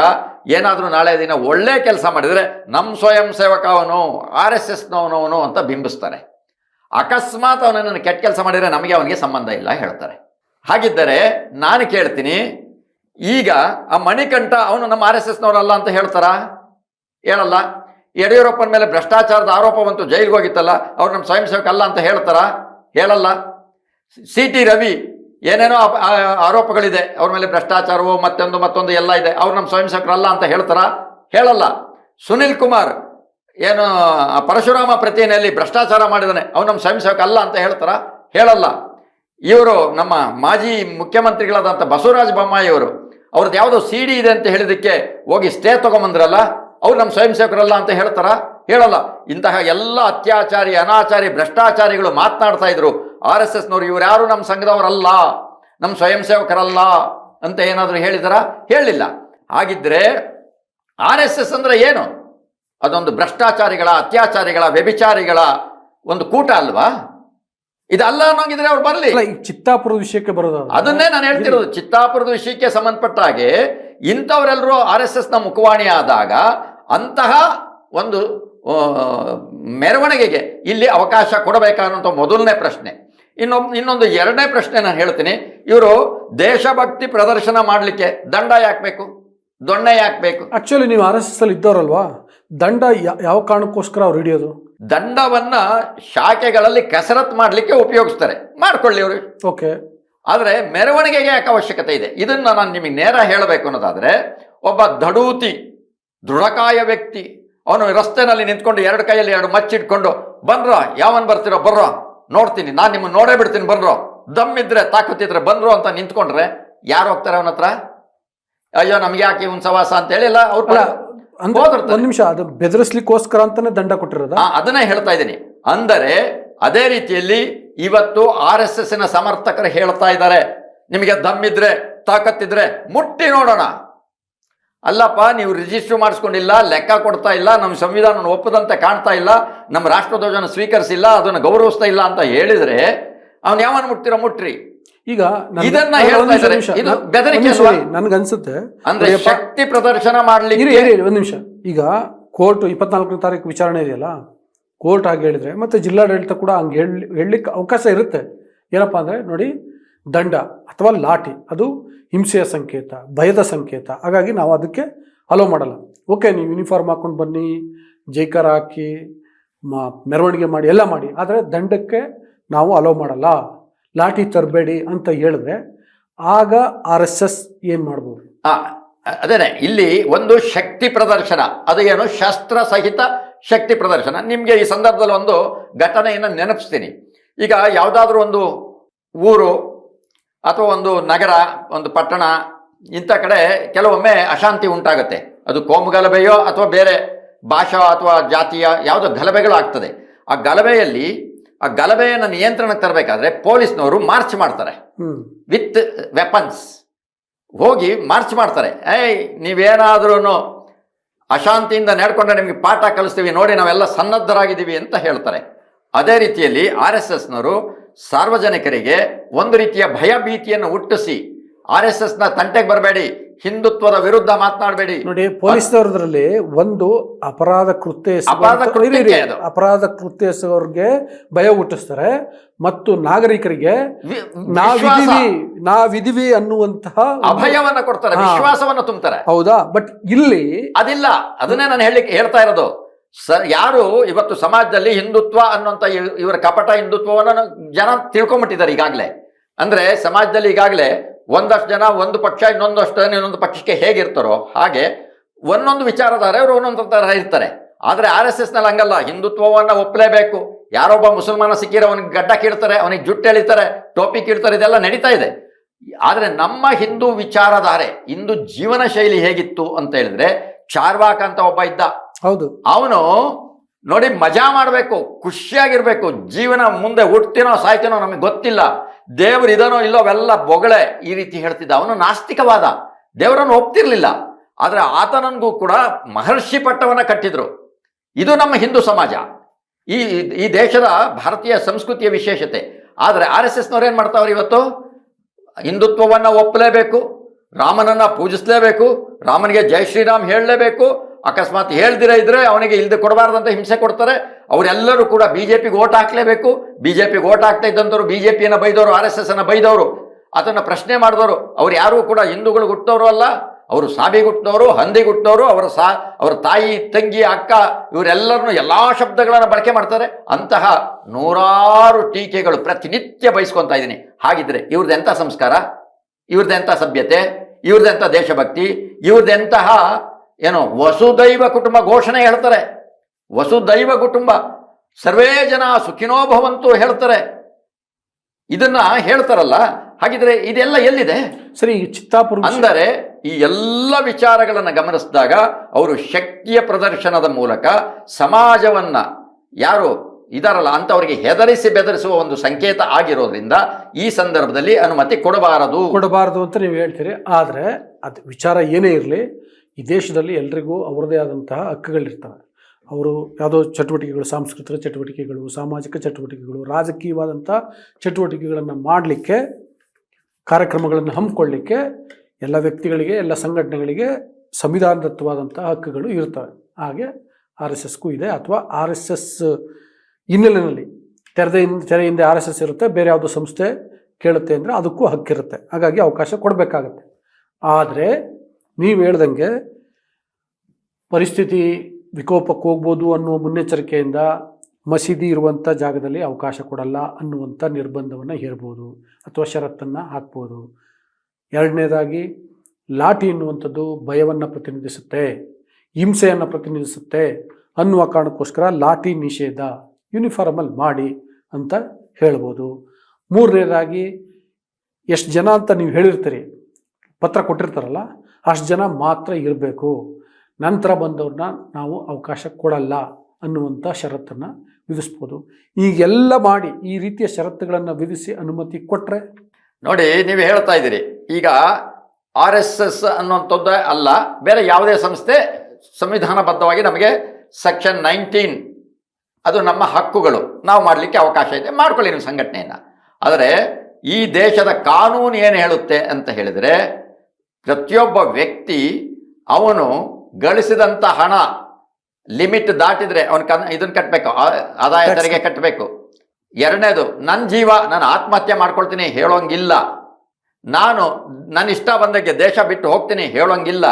ಏನಾದರೂ ನಾಳೆ ದಿನ ಒಳ್ಳೆ ಕೆಲಸ ಮಾಡಿದರೆ ನಮ್ಮ ಸ್ವಯಂ ಸೇವಕ ಅವನು ಆರ್ ಎಸ್ ಎಸ್ನವನವನು ಅಂತ ಬಿಂಬಿಸ್ತಾರೆ. ಅಕಸ್ಮಾತ್ ಅವನನ್ನು ಕೆಟ್ಟ ಕೆಲಸ ಮಾಡಿದರೆ ನಮಗೆ ಅವನಿಗೆ ಸಂಬಂಧ ಇಲ್ಲ ಹೇಳ್ತಾರೆ. ಹಾಗಿದ್ದರೆ ನಾನು ಕೇಳ್ತೀನಿ, ಈಗ ಆ ಮಣಿಕಂಠ ಅವನು ನಮ್ಮ ಆರ್ ಎಸ್ ಎಸ್ನವರಲ್ಲ ಅಂತ ಹೇಳ್ತಾರಾ? ಹೇಳಲ್ಲ. ಯಡಿಯೂರಪ್ಪನ ಮೇಲೆ ಭ್ರಷ್ಟಾಚಾರದ ಆರೋಪ ಬಂತು, ಜೈಲಿಗೆ ಹೋಗಿತ್ತಲ್ಲ, ಅವ್ರು ನಮ್ಮ ಸ್ವಯಂ ಸೇವಕ ಅಲ್ಲ ಅಂತ ಹೇಳ್ತಾರಾ? ಹೇಳಲ್ಲ. ಸಿ ಟಿ ರವಿ ಏನೇನೋ ಆರೋಪಗಳಿದೆ, ಅವ್ರ ಮೇಲೆ ಭ್ರಷ್ಟಾಚಾರವು, ಮತ್ತೊಂದು ಮತ್ತೊಂದು ಎಲ್ಲ ಇದೆ, ಅವ್ರು ನಮ್ಮ ಸ್ವಯಂ ಸೇವಕರಲ್ಲ ಅಂತ ಹೇಳ್ತಾರಾ? ಹೇಳಲ್ಲ. ಸುನಿಲ್ ಕುಮಾರ್ ಏನು ಪರಶುರಾಮ ಪ್ರತಿಯಲ್ಲಿ ಭ್ರಷ್ಟಾಚಾರ ಮಾಡಿದಾನೆ, ಅವ್ನು ನಮ್ಮ ಸ್ವಯಂ ಸೇವಕ ಅಲ್ಲ ಅಂತ ಹೇಳ್ತಾರಾ? ಹೇಳಲ್ಲ. ಇವರು ನಮ್ಮ ಮಾಜಿ ಮುಖ್ಯಮಂತ್ರಿಗಳಾದಂಥ ಬಸವರಾಜ ಬೊಮ್ಮಾಯಿ ಅವರು ಅವ್ರದ್ದು ಯಾವುದೋ ಸಿ ಡಿ ಇದೆ ಅಂತ ಹೇಳಿದಕ್ಕೆ ಹೋಗಿ ಸ್ಟೇ ತೊಗೊಂಬಂದ್ರಲ್ಲ, ಅವ್ರು ನಮ್ಮ ಸ್ವಯಂ ಸೇವಕರಲ್ಲ ಅಂತ ಹೇಳ್ತಾರ? ಹೇಳಲ್ಲ. ಇಂತಹ ಎಲ್ಲ ಅತ್ಯಾಚಾರಿ, ಅನಾಚಾರಿ, ಭ್ರಷ್ಟಾಚಾರಿಗಳು ಮಾತನಾಡ್ತಾ ಇದ್ರು. ಆರ್ ಎಸ್ ಎಸ್ನವ್ರು ಇವ್ರು ಯಾರು ನಮ್ಮ ಸಂಘದವರಲ್ಲ, ನಮ್ಮ ಸ್ವಯಂ ಸೇವಕರಲ್ಲ ಅಂತ ಏನಾದರೂ ಹೇಳಿದಾರ? ಹೇಳಿಲ್ಲ. ಹಾಗಿದ್ರೆ ಆರ್ ಎಸ್ ಎಸ್ ಅಂದರೆ ಏನು? ಅದೊಂದು ಭ್ರಷ್ಟಾಚಾರಿಗಳ, ಅತ್ಯಾಚಾರಿಗಳ, ವ್ಯಭಿಚಾರಿಗಳ ಒಂದು ಕೂಟ ಅಲ್ವಾ? ಇದಲ್ಲ ಅನ್ನೋಂಗಿದ್ರೆ ಅವ್ರು ಬರಲಿ. ಈ ಚಿತ್ತಾಪುರದ ವಿಷಯಕ್ಕೆ ಬರೋದು ಅದನ್ನೇ ನಾನು ಹೇಳ್ತಿರೋದು ಚಿತ್ತಾಪುರದ ವಿಷಯಕ್ಕೆ ಸಂಬಂಧಪಟ್ಟ ಹಾಗೆ ಇಂಥವರೆಲ್ಲರೂ ಆರ್ ಎಸ್ ಎಸ್ನ ಮುಖವಾಣಿ ಆದಾಗ ಅಂತಹ ಒಂದು ಮೆರವಣಿಗೆಗೆ ಇಲ್ಲಿ ಅವಕಾಶ ಕೊಡಬೇಕಾದಂಥ ಮೊದಲನೇ ಪ್ರಶ್ನೆ. ಇನ್ನೊಂದು ಇನ್ನೊಂದು ಎರಡನೇ ಪ್ರಶ್ನೆ ನಾನು ಹೇಳ್ತೀನಿ. ಇವರು ದೇಶಭಕ್ತಿ ಪ್ರದರ್ಶನ ಮಾಡಲಿಕ್ಕೆ ದಂಡ ಯಾಕಬೇಕು ದೊಣ್ಣೆ ಯಾಕಬೇಕು ಆಕ್ಚುಲಿ ನೀವು ಆರ್ ಎಸ್ ಎಸ್ ಅಲ್ಲಿ ಇದ್ದವರಲ್ವಾ? ದಂಡ ಯಾವ ಕಾರಣಕ್ಕೋಸ್ಕರ ಅವ್ರು ಹಿಡಿಯೋದು? ದಂಡವನ್ನ ಶಾಖೆಗಳಲ್ಲಿ ಕಸರತ್ ಮಾಡಲಿಕ್ಕೆ ಉಪಯೋಗಿಸ್ತಾರೆ. ಮಾಡ್ಕೊಳ್ಳಿ ಅವರು. ಓಕೆ. ಆದರೆ ಮೆರವಣಿಗೆಗೆ ಯಾಕೆ ಅವಶ್ಯಕತೆ ಇದೆ? ಇದನ್ನು ನಾನು ನಿಮಗೆ ನೇರ ಹೇಳಬೇಕು ಅನ್ನೋದಾದರೆ ಒಬ್ಬ ದಡೂತಿ ದೃಢಕಾಯ ವ್ಯಕ್ತಿ ಅವನು ರಸ್ತೆನಲ್ಲಿ ನಿಂತ್ಕೊಂಡು ಎರಡು ಕೈಯಲ್ಲಿ ಎರಡು ಮಚ್ಚಿಟ್ಕೊಂಡು ಬನ್ರೋ ಯಾವನ್ ಬರ್ತಿರೋ ಬರ್ರೋ ನೋಡ್ತೀನಿ ನಾನು ನಿಮ್ಮನ್ನು ನೋಡೇ ಬಿಡ್ತೀನಿ ಬನ್ರೋ ದಮ್ಮಿದ್ರೆ ತಾಕತ್ತಿದ್ರೆ ಬಂದ್ರು ಅಂತ ನಿಂತ್ಕೊಂಡ್ರೆ ಯಾರು ಹೋಗ್ತಾರೆ ಅವನ ಹತ್ರ? ಅಯ್ಯೋ ನಮ್ಗೆ ಯಾಕೆ ಇವನ್ ಸವಾಸ ಅಂತ ಹೇಳಿಲ್ಲ ಅವ್ರ ಅಂದ್ರೆ ಹೋಗಿರ್ತಾರೆ. ಒಂದ್ ನಿಮಿಷ ಅದು ಬೆದರಿಸ್ಲಿಕ್ಕೋಸ್ಕರ ಅಂತಾನೆ ದಂಡ ಕೊಟ್ಟಿರೋದ? ಆ, ಅದನ್ನೇ ಹೇಳ್ತಾ ಇದ್ದೀನಿ. ಅಂದರೆ ಅದೇ ರೀತಿಯಲ್ಲಿ ಇವತ್ತು ಆರ್ ಎಸ್ ಎಸ್ನ ಸಮರ್ಥಕರು ಹೇಳ್ತಾ ಇದ್ದಾರೆ. ನಿಮಗೆ ದಮ್ಮಿದ್ರೆ ತಾಕತ್ತಿದ್ರೆ ಮುಟ್ಟಿ ನೋಡೋಣ. ಅಲ್ಲಪ್ಪ ನೀವು ರಿಜಿಸ್ಟರ್ ಮಾಡಿಸ್ಕೊಂಡಿಲ್ಲ ಲೆಕ್ಕ ಕೊಡ್ತಾ ಇಲ್ಲ ನಮ್ಮ ಸಂವಿಧಾನ ಒಪ್ಪದಂತೆ ಕಾಣ್ತಾ ಇಲ್ಲ ನಮ್ಮ ರಾಷ್ಟ್ರಧ್ವಜನ ಸ್ವೀಕರಿಸಿಲ್ಲ ಅದನ್ನು ಗೌರವಿಸ್ತಾ ಇಲ್ಲ ಅಂತ ಹೇಳಿದರೆ ಅವನು ಯಾವನ್ ಮುಟ್ತಿರೋ ಮುಟ್ರಿ. ಈಗ ಇದನ್ನ ಹೇಳ್ತಾ ಇದ್ದಾರೆ. ಇದು ಬೆದರಿಕೆ ನನ್ಗನ್ಸುತ್ತೆ ಅಂದ್ರೆ ಶಕ್ತಿ ಪ್ರದರ್ಶನ ಮಾಡ್ಲಿಕ್ಕೆ ಒಂದ್ ನಿಮಿಷ. ಈಗ ಕೋರ್ಟ್ ಇಪ್ಪತ್ನಾಲ್ಕನೇ ತಾರೀಕು ವಿಚಾರಣೆ ಇದೆಯಲ್ಲ ಕೋರ್ಟ್ ಹಾಗೆ ಹೇಳಿದ್ರೆ ಮತ್ತೆ ಜಿಲ್ಲಾಡಳಿತ ಕೂಡ ಹಂಗೆ ಹೇಳಿ ಹೇಳಲಿಕ್ಕೆ ಅವಕಾಶ ಇರುತ್ತೆ. ಏನಪ್ಪ ಅಂದರೆ ನೋಡಿ ದಂಡ ಅಥವಾ ಲಾಠಿ ಅದು ಹಿಂಸೆಯ ಸಂಕೇತ ಭಯದ ಸಂಕೇತ. ಹಾಗಾಗಿ ನಾವು ಅದಕ್ಕೆ ಅಲೋ ಮಾಡಲ್ಲ. ಓಕೆ ನೀವು ಯೂನಿಫಾರ್ಮ್ ಹಾಕೊಂಡು ಬನ್ನಿ ಜೈಕಾರ ಹಾಕಿ ಮ ಮೆರವಣಿಗೆ ಮಾಡಿ ಎಲ್ಲ ಮಾಡಿ. ಆದರೆ ದಂಡಕ್ಕೆ ನಾವು ಅಲೋ ಮಾಡಲ್ಲ. ಲಾಠಿ ತರಬೇಡಿ ಅಂತ ಹೇಳಿದ್ರೆ ಆಗ ಆರ್ ಎಸ್ ಎಸ್ ಏನು ಮಾಡ್ಬೋದು? ಅದೇನೆ, ಇಲ್ಲಿ ಒಂದು ಶಕ್ತಿ ಪ್ರದರ್ಶನ, ಅದು ಏನು? ಶಸ್ತ್ರ ಸಹಿತ ಶಕ್ತಿ ಪ್ರದರ್ಶನ. ನಿಮಗೆ ಈ ಸಂದರ್ಭದಲ್ಲಿ ಒಂದು ಘಟನೆಯನ್ನು ನೆನಪಿಸ್ತೀನಿ. ಈಗ ಯಾವುದಾದ್ರೂ ಒಂದು ಊರು ಅಥವಾ ಒಂದು ನಗರ, ಒಂದು ಪಟ್ಟಣ, ಇಂಥ ಕಡೆ ಕೆಲವೊಮ್ಮೆ ಅಶಾಂತಿ ಉಂಟಾಗುತ್ತೆ. ಅದು ಕೋಮು ಗಲಭೆಯೋ ಅಥವಾ ಬೇರೆ ಭಾಷಾ ಅಥವಾ ಜಾತಿಯ ಯಾವುದೋ ಗಲಭೆಗಳು ಆಗ್ತದೆ ಆ ಗಲಭೆಯಲ್ಲಿ ಆ ಗಲಭೆಯನ್ನು ನಿಯಂತ್ರಣಕ್ಕೆ ತರಬೇಕಾದ್ರೆ ಪೊಲೀಸ್ನವರು ಮಾರ್ಚ್ ಮಾಡ್ತಾರೆ. With weapons. ಹೋಗಿ ಮಾರ್ಚ್ ಮಾಡ್ತಾರೆ. ಏಯ್ ನೀವೇನಾದ್ರೂ ಅಶಾಂತಿಯಿಂದ ನಡ್ಕೊಂಡ್ರೆ ನಿಮಗೆ ಪಾಠ ಕಲಿಸ್ತೀವಿ ನೋಡಿ ನಾವೆಲ್ಲ ಸನ್ನದ್ಧರಾಗಿದ್ದೀವಿ ಅಂತ ಹೇಳ್ತಾರೆ. ಅದೇ ರೀತಿಯಲ್ಲಿ ಆರ್ ಎಸ್ ಎಸ್ನವರು ಸಾರ್ವಜನಿಕರಿಗೆ ಒಂದು ರೀತಿಯ ಭಯಭೀತಿಯನ್ನು ಹುಟ್ಟಿಸಿ ಆರ್ ಎಸ್ ಎಸ್ನ ತಂಟೆಗೆ ಬರಬೇಡಿ ಹಿಂದುತ್ವದ ವಿರುದ್ಧ ಮಾತನಾಡಬೇಡಿ. ನೋಡಿ ಪೊಲೀಸ್ನವರದ್ರಲ್ಲಿ ಒಂದು ಅಪರಾಧ ಕೃತ್ಯ ಅಪರಾಧ. ಅದು. ಅಪರಾಧ ಕೃತ್ಯ ಎಸಗೋರ್ಗೆ ಭಯ ಹುಟ್ಟಿಸ್ತಾರೆ. ಮತ್ತು ನಾಗರಿಕರಿಗೆ ನಾವಿದೀವಿ ನಾವಿದೀವಿ ಅನ್ನುವಂತಹ ಅಭಯವನ್ನ ಕೊಡ್ತಾರೆ ವಿಶ್ವಾಸವನ್ನ ತುಂಬುತ್ತಾರೆ ಹೌದಾ? ಬಟ್ ಇಲ್ಲಿ ಅದಿಲ್ಲ. ಅದನ್ನೇ ನಾನು ಹೇಳಿ ಹೇಳ್ತಾ ಇರೋದು. ಸರ್ ಯಾರು ಇವತ್ತು ಸಮಾಜದಲ್ಲಿ ಹಿಂದುತ್ವ ಅನ್ನುವಂಥ ಇವ್- ಇವರ ಕಪಟ ಹಿಂದುತ್ವವನ್ನು ಜನ ತಿಳ್ಕೊಂಬಿಟ್ಟಿದ್ದಾರೆ ಈಗಾಗಲೇ. ಅಂದ್ರೆ ಸಮಾಜದಲ್ಲಿ ಈಗಾಗಲೇ ಒಂದಷ್ಟು ಜನ ಒಂದು ಪಕ್ಷ ಇನ್ನೊಂದಷ್ಟು ಜನ ಇನ್ನೊಂದು ಪಕ್ಷಕ್ಕೆ ಹೇಗಿರ್ತಾರೋ ಹಾಗೆ ಒಂದೊಂದು ವಿಚಾರಧಾರೆ ಅವರು ಒಂದೊಂದು ಥರ ಇರ್ತಾರೆ. ಆದರೆ ಆರ್ ಎಸ್ ಎಸ್ನಲ್ಲಿ ಹಂಗಲ್ಲ. ಹಿಂದುತ್ವವನ್ನು ಒಪ್ಪಲೇಬೇಕು. ಯಾರೊಬ್ಬ ಮುಸಲ್ಮಾನ ಸಿಕ್ಕಿರೋ ಅವನಿಗೆ ಗಡ್ಡ ಕೀಳ್ತಾರೆ ಅವನಿಗೆ ಜುಟ್ಟು ಎಳಿತಾರೆ ಟೋಪಿ ಕೀಳ್ತಾರೆ ಇದೆಲ್ಲ ನಡೀತಾ ಇದೆ. ಆದರೆ ನಮ್ಮ ಹಿಂದೂ ವಿಚಾರಧಾರೆ ಹಿಂದೂ ಜೀವನ ಶೈಲಿ ಹೇಗಿತ್ತು ಅಂತ ಹೇಳಿದ್ರೆ ಚಾರ್ವಾಕ ಅಂತ ಒಬ್ಬ ಇದ್ದ. ಹೌದು. ಅವನು ನೋಡಿ ಮಜಾ ಮಾಡಬೇಕು ಖುಷಿಯಾಗಿರ್ಬೇಕು ಜೀವನ ಮುಂದೆ ಹುಟ್ತೀನೋ ಸಾಯ್ತೀನೋ ನಮಗೆ ಗೊತ್ತಿಲ್ಲ. ದೇವ್ರು ಇದನೋ ಇಲ್ಲೋ ಅವೆಲ್ಲ ಬೊಗಳೆ ಈ ರೀತಿ ಹೇಳ್ತಿದ್ದ. ಅವನು ನಾಸ್ತಿಕವಾದ. ದೇವರನ್ನು ಒಪ್ತಿರ್ಲಿಲ್ಲ. ಆದರೆ ಆತನನ್ಗೂ ಕೂಡ ಮಹರ್ಷಿ ಪಟ್ಟವನ್ನ ಕಟ್ಟಿದ್ರು. ಇದು ನಮ್ಮ ಹಿಂದೂ ಸಮಾಜ. ಈ ಈ ದೇಶದ ಭಾರತೀಯ ಸಂಸ್ಕೃತಿಯ ವಿಶೇಷತೆ. ಆದರೆ ಆರ್ ಎಸ್ ಎಸ್ನವ್ರು ಏನು ಮಾಡ್ತಾವ್ರು ಇವತ್ತು? ಹಿಂದುತ್ವವನ್ನು ಒಪ್ಪಲೇಬೇಕು, ರಾಮನನ್ನ ಪೂಜಿಸಲೇಬೇಕು, ರಾಮನಿಗೆ ಜೈ ಶ್ರೀರಾಮ್ ಹೇಳಲೇಬೇಕು ಅಕಸ್ಮಾತ್ ಹೇಳ್ದಿರ ಇದ್ರೆ ಅವನಿಗೆ ಇಲ್ಲದೆ ಕೊಡಬಾರ್ದಂತ ಹಿಂಸೆ ಕೊಡ್ತಾರೆ. ಅವರೆಲ್ಲರೂ ಕೂಡ ಬಿ ಜೆ ಪಿಗೆ ಓಟ್ ಹಾಕಲೇಬೇಕು. ಬಿ ಜೆ ಪಿಗೆ ಓಟ್ ಹಾಕ್ತಾ ಇದ್ದಂಥವ್ರು ಬಿ ಜೆ ಪಿಯನ್ನು ಬೈದವರು, ಆರ್ ಎಸ್ ಎಸ್ ಅನ್ನು ಬೈದವರು. ಅದನ್ನು ಪ್ರಶ್ನೆ ಮಾಡಿದವರು, ಅವ್ರು ಯಾರೂ ಕೂಡ ಹಿಂದೂಗಳು ಹುಟ್ಟೋರು ಅಲ್ಲ. ಅವರು ಸಾಬಿ ಹುಟ್ಟಿನವರು ಹಂದಿ ಹುಟ್ಟಿನವರು ಅವರ ಸಾ, ಅವರ ತಾಯಿ, ತಂಗಿ, ಅಕ್ಕ, ಇವರೆಲ್ಲರನ್ನು ಎಲ್ಲ ಶಬ್ದಗಳನ್ನು ಬಳಕೆ ಮಾಡ್ತಾರೆ. ಅಂತಹ ನೂರಾರು ಟೀಕೆಗಳು ಪ್ರತಿನಿತ್ಯ ಬಯಸ್ಕೊತಾ ಇದ್ದೀನಿ. ಹಾಗಿದ್ರೆ ಇವ್ರದ್ದೆಂಥ ಸಂಸ್ಕಾರ? ಇವ್ರದ್ದೆಂಥ ಸಭ್ಯತೆ? ಇವ್ರದ್ದೆಂಥ ದೇಶಭಕ್ತಿ? ಇವ್ರದ್ದೆಂತಹ ಏನು ವಸುದೈವ ಕುಟುಂಬ ಘೋಷಣೆ ಹೇಳ್ತಾರೆ. ವಸುದೈವ ಕುಟುಂಬ ಸರ್ವೇ ಜನ ಸುಖಿನೋ ಭವಂತು ಹೇಳ್ತಾರೆ. ಇದನ್ನ ಹೇಳ್ತಾರಲ್ಲ ಹಾಗಿದ್ರೆ ಇದೆಲ್ಲ ಎಲ್ಲಿದೆ? ಸರಿ ಚಿತ್ತಾಪುರ ಅಂದರೆ ಈ ಎಲ್ಲ ವಿಚಾರಗಳನ್ನು ಗಮನಿಸಿದಾಗ ಅವರು ಶಕ್ತಿಯ ಪ್ರದರ್ಶನದ ಮೂಲಕ ಸಮಾಜವನ್ನ ಯಾರು ಇದಾರಲ್ಲ ಅಂತವರಿಗೆ ಹೆದರಿಸಿ ಬೆದರಿಸುವ ಒಂದು ಸಂಕೇತ ಆಗಿರೋದ್ರಿಂದ ಈ ಸಂದರ್ಭದಲ್ಲಿ ಅನುಮತಿ ಕೊಡಬಾರದು. ಕೊಡಬಾರದು ಅಂತ ನೀವು ಹೇಳ್ತೀರಿ. ಆದರೆ ಅದು ವಿಚಾರ ಏನೇ ಇರಲಿ ಈ ದೇಶದಲ್ಲಿ ಎಲ್ರಿಗೂ ಅವರದೇ ಆದಂತಹ ಹಕ್ಕುಗಳಿರ್ತವೆ. ಅವರು ಯಾವುದೋ ಚಟುವಟಿಕೆಗಳು, ಸಾಂಸ್ಕೃತಿಕ ಚಟುವಟಿಕೆಗಳು, ಸಾಮಾಜಿಕ ಚಟುವಟಿಕೆಗಳು ರಾಜಕೀಯವಾದಂಥ ಚಟುವಟಿಕೆಗಳನ್ನು ಮಾಡಲಿಕ್ಕೆ, ಕಾರ್ಯಕ್ರಮಗಳನ್ನು ಹಮ್ಮಿಕೊಳ್ಳಿಕ್ಕೆ ಎಲ್ಲ ವ್ಯಕ್ತಿಗಳಿಗೆ, ಎಲ್ಲ ಸಂಘಟನೆಗಳಿಗೆ ಸಂವಿಧಾನದತ್ತವಾದಂಥ ಹಕ್ಕುಗಳು ಇರ್ತವೆ ಹಾಗೆ ಆರ್ ಎಸ್ ಎಸ್ಗೂ ಇದೆ ಅಥವಾ ಆರ್ ಎಸ್ ಎಸ್ ಹಿನ್ನೆಲೆಯಲ್ಲಿ ತೆರೆದ ತೆರೆಯಿಂದ ಆರ್ ಎಸ್ ಎಸ್ ಇರುತ್ತೆ, ಬೇರೆ ಯಾವುದೋ ಸಂಸ್ಥೆ ಕೇಳುತ್ತೆ ಅಂದರೆ ಅದಕ್ಕೂ ಹಕ್ಕಿರುತ್ತೆ. ಹಾಗಾಗಿ ಅವಕಾಶ ಕೊಡಬೇಕಾಗತ್ತೆ. ಆದರೆ ನೀವು ಹೇಳ್ದಂಗೆ ಪರಿಸ್ಥಿತಿ ವಿಕೋಪಕ್ಕೆ ಹೋಗ್ಬೋದು ಅನ್ನುವ ಮುನ್ನೆಚ್ಚರಿಕೆಯಿಂದ ಮಸೀದಿ ಇರುವಂಥ ಜಾಗದಲ್ಲಿ ಅವಕಾಶ ಕೊಡಲ್ಲ ಅನ್ನುವಂಥ ನಿರ್ಬಂಧವನ್ನು ಹೇರ್ಬೋದು ಅಥವಾ ಷರತ್ತನ್ನು ಹಾಕ್ಬೋದು. ಎರಡನೇದಾಗಿ ಲಾಠಿ ಎನ್ನುವಂಥದ್ದು ಭಯವನ್ನು ಪ್ರತಿನಿಧಿಸುತ್ತೆ, ಹಿಂಸೆಯನ್ನು ಪ್ರತಿನಿಧಿಸುತ್ತೆ ಅನ್ನುವ ಕಾರಣಕ್ಕೋಸ್ಕರ ಲಾಠಿ ನಿಷೇಧ ಯೂನಿಫಾರ್ಮಲ್ಲಿ ಮಾಡಿ ಅಂತ ಹೇಳ್ಬೋದು. ಮೂರನೇದಾಗಿ ಎಷ್ಟು ಜನ ಅಂತ ನೀವು ಹೇಳಿರ್ತೀರಿ, ಪತ್ರ ಕೊಟ್ಟಿರ್ತಾರಲ್ಲ ಅಷ್ಟು ಜನ ಮಾತ್ರ ಇರಬೇಕು. ನಂತರ ಬಂದವ್ರನ್ನ ನಾವು ಅವಕಾಶ ಕೊಡಲ್ಲ ಅನ್ನುವಂಥ ಷರತ್ತನ್ನು ವಿಧಿಸ್ಬೋದು. ಈಗೆಲ್ಲ ಮಾಡಿ ಈ ರೀತಿಯ ಷರತ್ತುಗಳನ್ನು ವಿಧಿಸಿ ಅನುಮತಿ ಕೊಟ್ಟರೆ ನೋಡಿ, ನೀವು ಹೇಳ್ತಾ ಇದ್ದೀರಿ. ಈಗ ಆರ್ ಎಸ್ ಎಸ್ ಅನ್ನುವಂಥದ್ದು ಅಲ್ಲ, ಬೇರೆ ಯಾವುದೇ ಸಂಸ್ಥೆ ಸಂವಿಧಾನಬದ್ಧವಾಗಿ ನಮಗೆ ಸೆಕ್ಷನ್ ನೈನ್ಟೀನ್ ಅದು ನಮ್ಮ ಹಕ್ಕುಗಳು. ನಾವು ಮಾಡಲಿಕ್ಕೆ ಅವಕಾಶ ಇದೆ, ಮಾಡ್ಕೊಳ್ಳಿ ನೀವು ಸಂಘಟನೆಯನ್ನು. ಆದರೆ ಈ ದೇಶದ ಕಾನೂನು ಏನು ಹೇಳುತ್ತೆ ಅಂತ ಹೇಳಿದರೆ ಪ್ರತಿಯೊಬ್ಬ ವ್ಯಕ್ತಿ ಅವನು ಗಳಿಸಿದಂಥ ಹಣ ಲಿಮಿಟ್ ದಾಟಿದರೆ ಅವನು ಕನ್ ಇದನ್ನು ಕಟ್ಟಬೇಕು ಆದಾಯ. ತೆರಿಗೆ ಕಟ್ಟಬೇಕು ಎರಡನೇದು ನನ್ನ ಜೀವ ನಾನು ಆತ್ಮಹತ್ಯೆ ಮಾಡ್ಕೊಳ್ತೀನಿ ಹೇಳೋಂಗಿಲ್ಲ. ನಾನು ನನ್ನ ಇಷ್ಟ ಬಂದಕ್ಕೆ ದೇಶ ಬಿಟ್ಟು ಹೋಗ್ತೀನಿ ಹೇಳೋಂಗಿಲ್ಲ.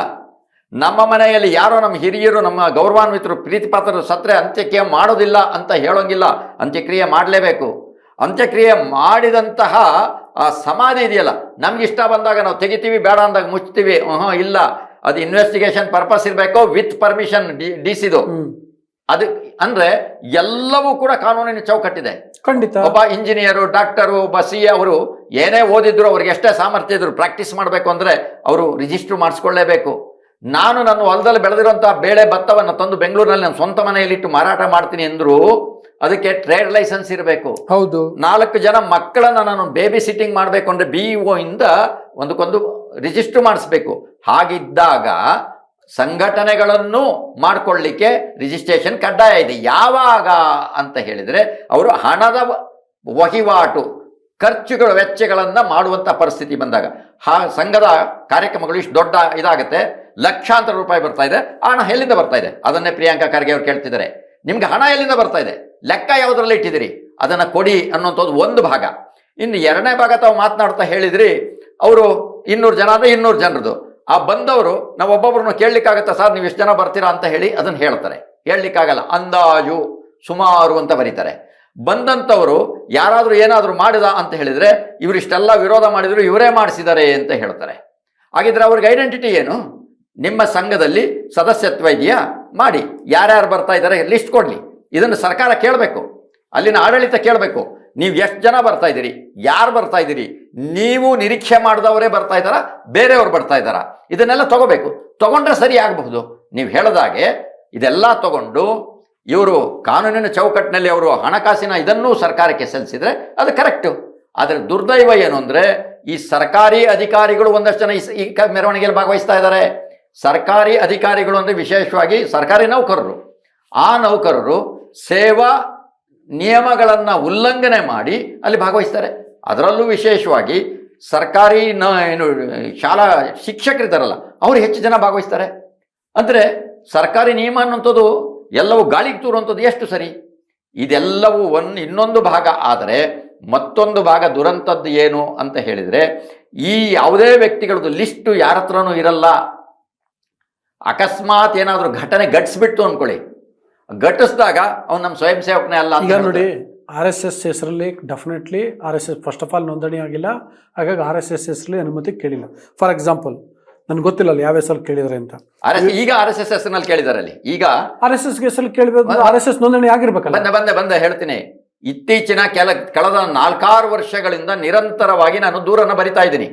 ನಮ್ಮ ಮನೆಯಲ್ಲಿ ಯಾರೋ ನಮ್ಮ ಹಿರಿಯರು ನಮ್ಮ ಗೌರವಾನ್ವಿತರು ಪ್ರೀತಿಪಾತ್ರರು ಸತ್ರೆ ಅಂತ್ಯಕ್ರಿಯೆ ಮಾಡೋದಿಲ್ಲ ಅಂತ ಹೇಳೋಂಗಿಲ್ಲ. ಅಂತ್ಯಕ್ರಿಯೆ ಮಾಡಲೇಬೇಕು. ಅಂತ್ಯಕ್ರಿಯೆ ಮಾಡಿದಂತಹ ಆ ಸಮಾಧಿ ಇದೆಯಲ್ಲ? ನಮ್ಗೆ ಇಷ್ಟ ಬಂದಾಗ ನಾವು ತೆಗಿತೀವಿ ಬೇಡ ಅಂದಾಗ ಮುಚ್ತೀವಿ ಹ್ಞೂ ಇಲ್ಲ. ಅದು ಇನ್ವೆಸ್ಟಿಗೇಷನ್ ಪರ್ಪಸ್ ಇರಬೇಕು ವಿತ್ ಪರ್ಮಿಷನ್ ಡಿ ಡಿ ಸಿದು ಅದು ಅಂದ್ರೆ ಎಲ್ಲವೂ ಕೂಡ ಕಾನೂನಿನ ಚೌಕಟ್ಟಿದೆ. ಖಂಡಿತ. ಒಬ್ಬ ಇಂಜಿನಿಯರು ಡಾಕ್ಟರು ಒಬ್ಬ ಸಿ ಅವರು ಏನೇ ಓದಿದ್ರು ಅವ್ರಿಗೆ ಎಷ್ಟೇ ಸಾಮರ್ಥ್ಯ ಇದ್ರು ಪ್ರಾಕ್ಟೀಸ್ ಮಾಡಬೇಕು ಅಂದ್ರೆ ಅವರು ರಿಜಿಸ್ಟರ್ ಮಾಡಿಸ್ಕೊಳ್ಳೇಬೇಕು. ನಾನು ನನ್ನ ಹೊಲದಲ್ಲಿ ಬೆಳೆದಿರುವಂತಹ ಬೇಳೆ ಭತ್ತವನ್ನು ತಂದು ಬೆಂಗಳೂರಿನಲ್ಲಿ ನನ್ನ ಸ್ವಂತ ಮನೆಯಲ್ಲಿಟ್ಟು ಮಾರಾಟ ಮಾಡ್ತೀನಿ ಅಂದ್ರು ಅದಕ್ಕೆ ಟ್ರೇಡ್ ಲೈಸೆನ್ಸ್ ಇರಬೇಕು. ಹೌದು. ನಾಲ್ಕು ಜನ ಮಕ್ಕಳನ್ನ ನಾನು ಬೇಬಿ ಸಿಟ್ಟಿಂಗ್ ಮಾಡಬೇಕು ಅಂದ್ರೆ ಬಿ ಇಂದ ಒಂದಕ್ಕೊಂದು ರಿಜಿಸ್ಟರ್ ಮಾಡಿಸ್ಬೇಕು. ಹಾಗಿದ್ದಾಗ ಸಂಘಟನೆಗಳನ್ನು ಮಾಡಿಕೊಳ್ಳಿಕ್ಕೆ ರಿಜಿಸ್ಟ್ರೇಷನ್ ಕಡ್ಡಾಯ ಇದೆ. ಯಾವಾಗ ಅಂತ ಹೇಳಿದರೆ ಅವರು ಹಣದ ವಹಿವಾಟು ಖರ್ಚುಗಳು ವೆಚ್ಚಗಳನ್ನು ಮಾಡುವಂಥ ಪರಿಸ್ಥಿತಿ ಬಂದಾಗ. ಹಾ ಸಂಘದ ಕಾರ್ಯಕ್ರಮಗಳು ಇಷ್ಟು ದೊಡ್ಡ ಇದಾಗುತ್ತೆ. ಲಕ್ಷಾಂತರ ರೂಪಾಯಿ ಬರ್ತಾ ಇದೆ. ಹಣ ಎಲ್ಲಿಂದ ಬರ್ತಾ ಇದೆ? ಅದನ್ನೇ ಪ್ರಿಯಾಂಕಾ ಖರ್ಗೆ ಅವರು ಕೇಳ್ತಿದ್ದಾರೆ. ನಿಮ್ಗೆ ಹಣ ಎಲ್ಲಿಂದ ಬರ್ತಾ ಇದೆ? ಲೆಕ್ಕ ಯಾವುದರಲ್ಲಿ ಇಟ್ಟಿದ್ದೀರಿ? ಅದನ್ನು ಕೊಡಿ ಅನ್ನೋಂಥದ್ದು ಒಂದು ಭಾಗ. ಇನ್ನು ಎರಡನೇ ಭಾಗ ತಾವು ಮಾತನಾಡ್ತಾ ಹೇಳಿದ್ರಿ, ಅವರು ಇನ್ನೂರು ಜನ ಅಂದರೆ ಇನ್ನೂರು ಜನರದು. ಆ ಬಂದವರು, ನಾವು ಒಬ್ಬೊಬ್ಬರನ್ನು ಕೇಳಲಿಕ್ಕಾಗತ್ತಾ ಸರ್ ನೀವು ಎಷ್ಟು ಜನ ಬರ್ತೀರಾ ಅಂತ ಹೇಳಿ ಅದನ್ನು ಹೇಳ್ತಾರೆ. ಹೇಳಲಿಕ್ಕಾಗಲ್ಲ ಅಂದಾಜು, ಸುಮಾರು ಅಂತ ಬರೀತಾರೆ. ಬಂದಂಥವರು ಯಾರಾದರೂ ಏನಾದರೂ ಮಾಡಿದ ಅಂತ ಹೇಳಿದರೆ ಇವರಿಷ್ಟೆಲ್ಲ ವಿರೋಧ ಮಾಡಿದ್ರು, ಇವರೇ ಮಾಡಿಸಿದ್ದಾರೆ ಅಂತ ಹೇಳ್ತಾರೆ. ಹಾಗಿದ್ರೆ ಅವ್ರಿಗೆ ಐಡೆಂಟಿಟಿ ಏನು? ನಿಮ್ಮ ಸಂಘದಲ್ಲಿ ಸದಸ್ಯತ್ವ ಇದೆಯಾ? ಮಾಡಿ, ಯಾರ್ಯಾರು ಬರ್ತಾ ಇದ್ದಾರೆ ಲಿಸ್ಟ್ ಕೊಡಲಿ. ಇದನ್ನು ಸರ್ಕಾರ ಕೇಳಬೇಕು. ಅಲ್ಲಿನ ಆಡಳಿತ ಕೇಳಬೇಕು. ನೀವು ಎಷ್ಟು ಜನ ಬರ್ತಾ ಇದ್ದೀರಿ? ಯಾರು ಬರ್ತಾ ಇದ್ದೀರಿ? ನೀವು ನಿರೀಕ್ಷೆ ಮಾಡಿದವರೇ ಬರ್ತಾ ಇದ್ದಾರಾ? ಬೇರೆಯವರು ಬರ್ತಾ ಇದ್ದಾರಾ? ಇದನ್ನೆಲ್ಲ ತಗೋಬೇಕು. ತಗೊಂಡ್ರೆ ಸರಿ ಆಗಬಹುದು. ನೀವು ಹೇಳದಾಗೆ ಇದೆಲ್ಲ ತಗೊಂಡು ಇವರು ಕಾನೂನಿನ ಚೌಕಟ್ಟಿನಲ್ಲಿ ಅವರು ಹಣಕಾಸಿನ ಇದನ್ನೂ ಸರ್ಕಾರಕ್ಕೆ ಸಲ್ಲಿಸಿದರೆ ಅದು ಕರೆಕ್ಟು. ಆದರೆ ದುರ್ದೈವ ಏನು ಅಂದರೆ ಈ ಸರ್ಕಾರಿ ಅಧಿಕಾರಿಗಳು ಒಂದಷ್ಟು ಜನ ಈ ಮೆರವಣಿಗೆಯಲ್ಲಿ ಭಾಗವಹಿಸ್ತಾ ಇದ್ದಾರೆ. ಸರ್ಕಾರಿ ಅಧಿಕಾರಿಗಳು ಅಂದರೆ ವಿಶೇಷವಾಗಿ ಸರ್ಕಾರಿ ನೌಕರರು. ಆ ನೌಕರರು ಸೇವಾ ನಿಯಮಗಳನ್ನು ಉಲ್ಲಂಘನೆ ಮಾಡಿ ಅಲ್ಲಿ ಭಾಗವಹಿಸ್ತಾರೆ. ಅದರಲ್ಲೂ ವಿಶೇಷವಾಗಿ ಸರ್ಕಾರಿ ನ, ಏನು, ಶಾಲಾ ಶಿಕ್ಷಕರಿದ್ದಾರಲ್ಲ ಅವರು ಹೆಚ್ಚು ಜನ ಭಾಗವಹಿಸ್ತಾರೆ. ಅಂದರೆ ಸರ್ಕಾರಿ ನಿಯಮ ಅನ್ನುವಂಥದ್ದು ಎಲ್ಲವೂ ಗಾಳಿಗೆ ತೂರುವಂಥದ್ದು ಎಷ್ಟು ಸರಿ? ಇದೆಲ್ಲವೂ ಒಂದು ಇನ್ನೊಂದು ಭಾಗ. ಆದರೆ ಮತ್ತೊಂದು ಭಾಗ ದುರಂತದ್ದು ಏನು ಅಂತ ಹೇಳಿದರೆ ಈ ಯಾವುದೇ ವ್ಯಕ್ತಿಗಳದ್ದು ಲಿಸ್ಟು ಯಾರ ಹತ್ರನೂ ಇರಲ್ಲ. ಅಕಸ್ಮಾತ್ ಏನಾದರೂ ಘಟನೆ ಘಟಿಸ್ಬಿಟ್ಟು ಅಂದ್ಕೊಳ್ಳಿ ಘಟಿಸಿದಾಗ ಅವ್ನು ನಮ್ಮ ಸ್ವಯಂ ಸೇವಕನೇ ಅಲ್ಲ ಈಗ. ನೋಡಿ ಆರ್ ಎಸ್ ಎಸ್ ಹೆಸರಲ್ಲಿ definitely R S S first of all ನೋಂದಣಿ ಆಗಿಲ್ಲ. ಹಾಗಾಗಿ ಆರ್ ಎಸ್ ಎಸ್ ಹೆಸರಲ್ಲಿ ಅನುಮತಿ ಕೇಳಿಲ್ಲ. ಫಾರ್ ಎಕ್ಸಾಂಪಲ್ ನನಗೆ ಗೊತ್ತಿಲ್ಲ ಅಲ್ಲಿ ಯಾವ ಹೆಸರು ಕೇಳಿದ್ರೆ ಅಂತ. ಆರ್ ಎಸ್ ಈಗ ಆರ್ ಎಸ್ ಎಸ್ ಹೆಸರಿನಲ್ಲಿ ಕೇಳಿದಾರೆ ಅಲ್ಲಿ ಈಗ ಆರ್ ಎಸ್ ಎಸ್ ಹೆಸರಲ್ಲಿ ಕೇಳಬೇಕು ಆರ್ ಎಸ್ ಎಸ್ ನೋಂದಣಿ ಆಗಿರ್ಬೇಕಲ್ಲ. ಬಂದೆ ಬಂದೆ ಬಂದೆ ಹೇಳ್ತೀನಿ. ಇತ್ತೀಚಿನ ಕೆಲ ಕಳೆದ ನಾಲ್ಕಾರು ವರ್ಷಗಳಿಂದ ನಿರಂತರವಾಗಿ ನಾನು ದೂರನ್ನ ಬರಿತಾ ಇದ್ದೀನಿ.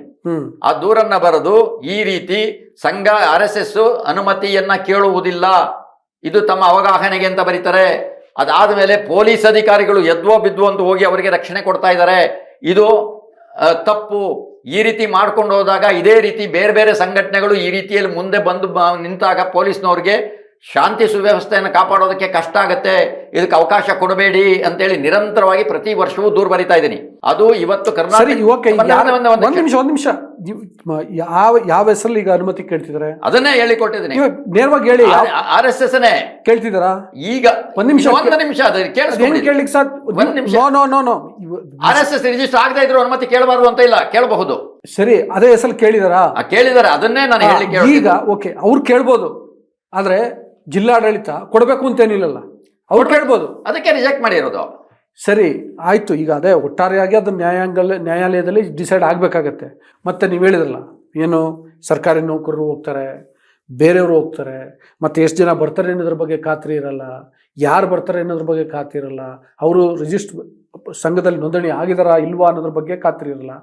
ಆ ದೂರನ್ನ ಬರೆದು ಈ ರೀತಿ ಸಂಘ ಆರ್ ಎಸ್ ಎಸ್ ಅನುಮತಿಯನ್ನ ಕೇಳುವುದಿಲ್ಲ. ಇದು ತಮ್ಮ ಅವಗಾಹನೆಗೆ ಅಂತ ಬರೀತಾರೆ. ಅದಾದ ಮೇಲೆ ಪೊಲೀಸ್ ಅಧಿಕಾರಿಗಳು ಎದ್ವೋ ಬಿದ್ವೋ ಅಂತ ಹೋಗಿ ಅವರಿಗೆ ರಕ್ಷಣೆ ಕೊಡ್ತಾ ಇದ್ದಾರೆ. ಇದು ತಪ್ಪು. ಈ ರೀತಿ ಮಾಡ್ಕೊಂಡು ಹೋದಾಗ ಇದೇ ರೀತಿ ಬೇರೆ ಬೇರೆ ಸಂಘಟನೆಗಳು ಈ ರೀತಿಯಲ್ಲಿ ಮುಂದೆ ಬಂದು ನಿಂತಾಗ ಪೊಲೀಸ್ನವ್ರಿಗೆ ಶಾಂತಿ ಸುವ್ಯವಸ್ಥೆಯನ್ನು ಕಾಪಾಡೋದಕ್ಕೆ ಕಷ್ಟ ಆಗತ್ತೆ. ಇದಕ್ಕೆ ಅವಕಾಶ ಕೊಡಬೇಡಿ ಅಂತೇಳಿ ನಿರಂತರವಾಗಿ ಪ್ರತಿ ವರ್ಷವೂ ದೂರ ಬರಿತಾ ಇದ್ದೀನಿ. ಅದು ಇವತ್ತು ಕರ್ನಾಟಕ ನಿಮಿಷ ಒಂದು ನಿಮಿಷ. ಯಾವ ಯಾವ ಹೆಸರಲ್ಲಿ ಈಗ ಅನುಮತಿ ಕೇಳ್ತಿದ್ದಾರೆ? ಅದನ್ನೇ ಹೇಳಿ ಕೊಟ್ಟಿದ್ದೀನಿ ನೇರವಾಗಿ ಹೇಳಿ ಆರ್ ಎಸ್ ಎಸ್ ಕೇಳ್ತಿದ್ದಾರಾ? ಈಗ ಒಂದ್ ನಿಮಿಷ ಒಂದು ನಿಮಿಷ ಕೇಳಲಿಕ್ಕೆ ಸರ್ ಒಂದ್ ನಿಮಿಷ. No no no R S S register ಆಗದೆ ಇದ್ರು ಅನುಮತಿ ಕೇಳಬಾರ್ದು ಅಂತ ಇಲ್ಲ ಕೇಳಬಹುದು. ಸರಿ ಅದೇ ಹೆಸರು ಕೇಳಿದಾರಾ? ಆ ಕೇಳಿದ್ದಾರೆ ಅದನ್ನೇ ನಾನು ಹೇಳಿ ಈಗ ಓಕೆ ಅವ್ರು ಕೇಳ್ಬೋದು. ಆದ್ರೆ ಜಿಲ್ಲಾಡಳಿತ ಕೊಡಬೇಕು ಅಂತೇನಿಲ್ಲಲ್ಲ. ಅವ್ರು ಕೇಳ್ಬೋದು ಅದಕ್ಕೆ ರಿಜೆಕ್ಟ್ ಮಾಡಿರೋದು ಸರಿ ಆಯಿತು. ಈಗ ಅದೇ ಒಟ್ಟಾರೆಯಾಗಿ ಅದು ನ್ಯಾಯಾಂಗ ನ್ಯಾಯಾಲಯದಲ್ಲಿ ಡಿಸೈಡ್ ಆಗಬೇಕಾಗತ್ತೆ. ಮತ್ತೆ ನೀವು ಹೇಳಿದ್ರಲ್ಲ ಏನು ಸರ್ಕಾರಿ ನೌಕರರು ಹೋಗ್ತಾರೆ ಬೇರೆಯವರು ಹೋಗ್ತಾರೆ ಮತ್ತು ಎಷ್ಟು ಜನ ಬರ್ತಾರೆ ಅನ್ನೋದ್ರ ಬಗ್ಗೆ ಖಾತ್ರಿ ಇರಲ್ಲ ಯಾರು ಬರ್ತಾರೆ ಅನ್ನೋದ್ರ ಬಗ್ಗೆ ಖಾತ್ರಿ ಇರಲ್ಲ ಅವರು ರಿಜಿಸ್ಟರ್ ಸಂಘದಲ್ಲಿ ನೋಂದಣಿ ಆಗಿದಾರಾ ಇಲ್ವಾ ಅನ್ನೋದ್ರ ಬಗ್ಗೆ ಖಾತ್ರಿ ಇರಲ್ಲ.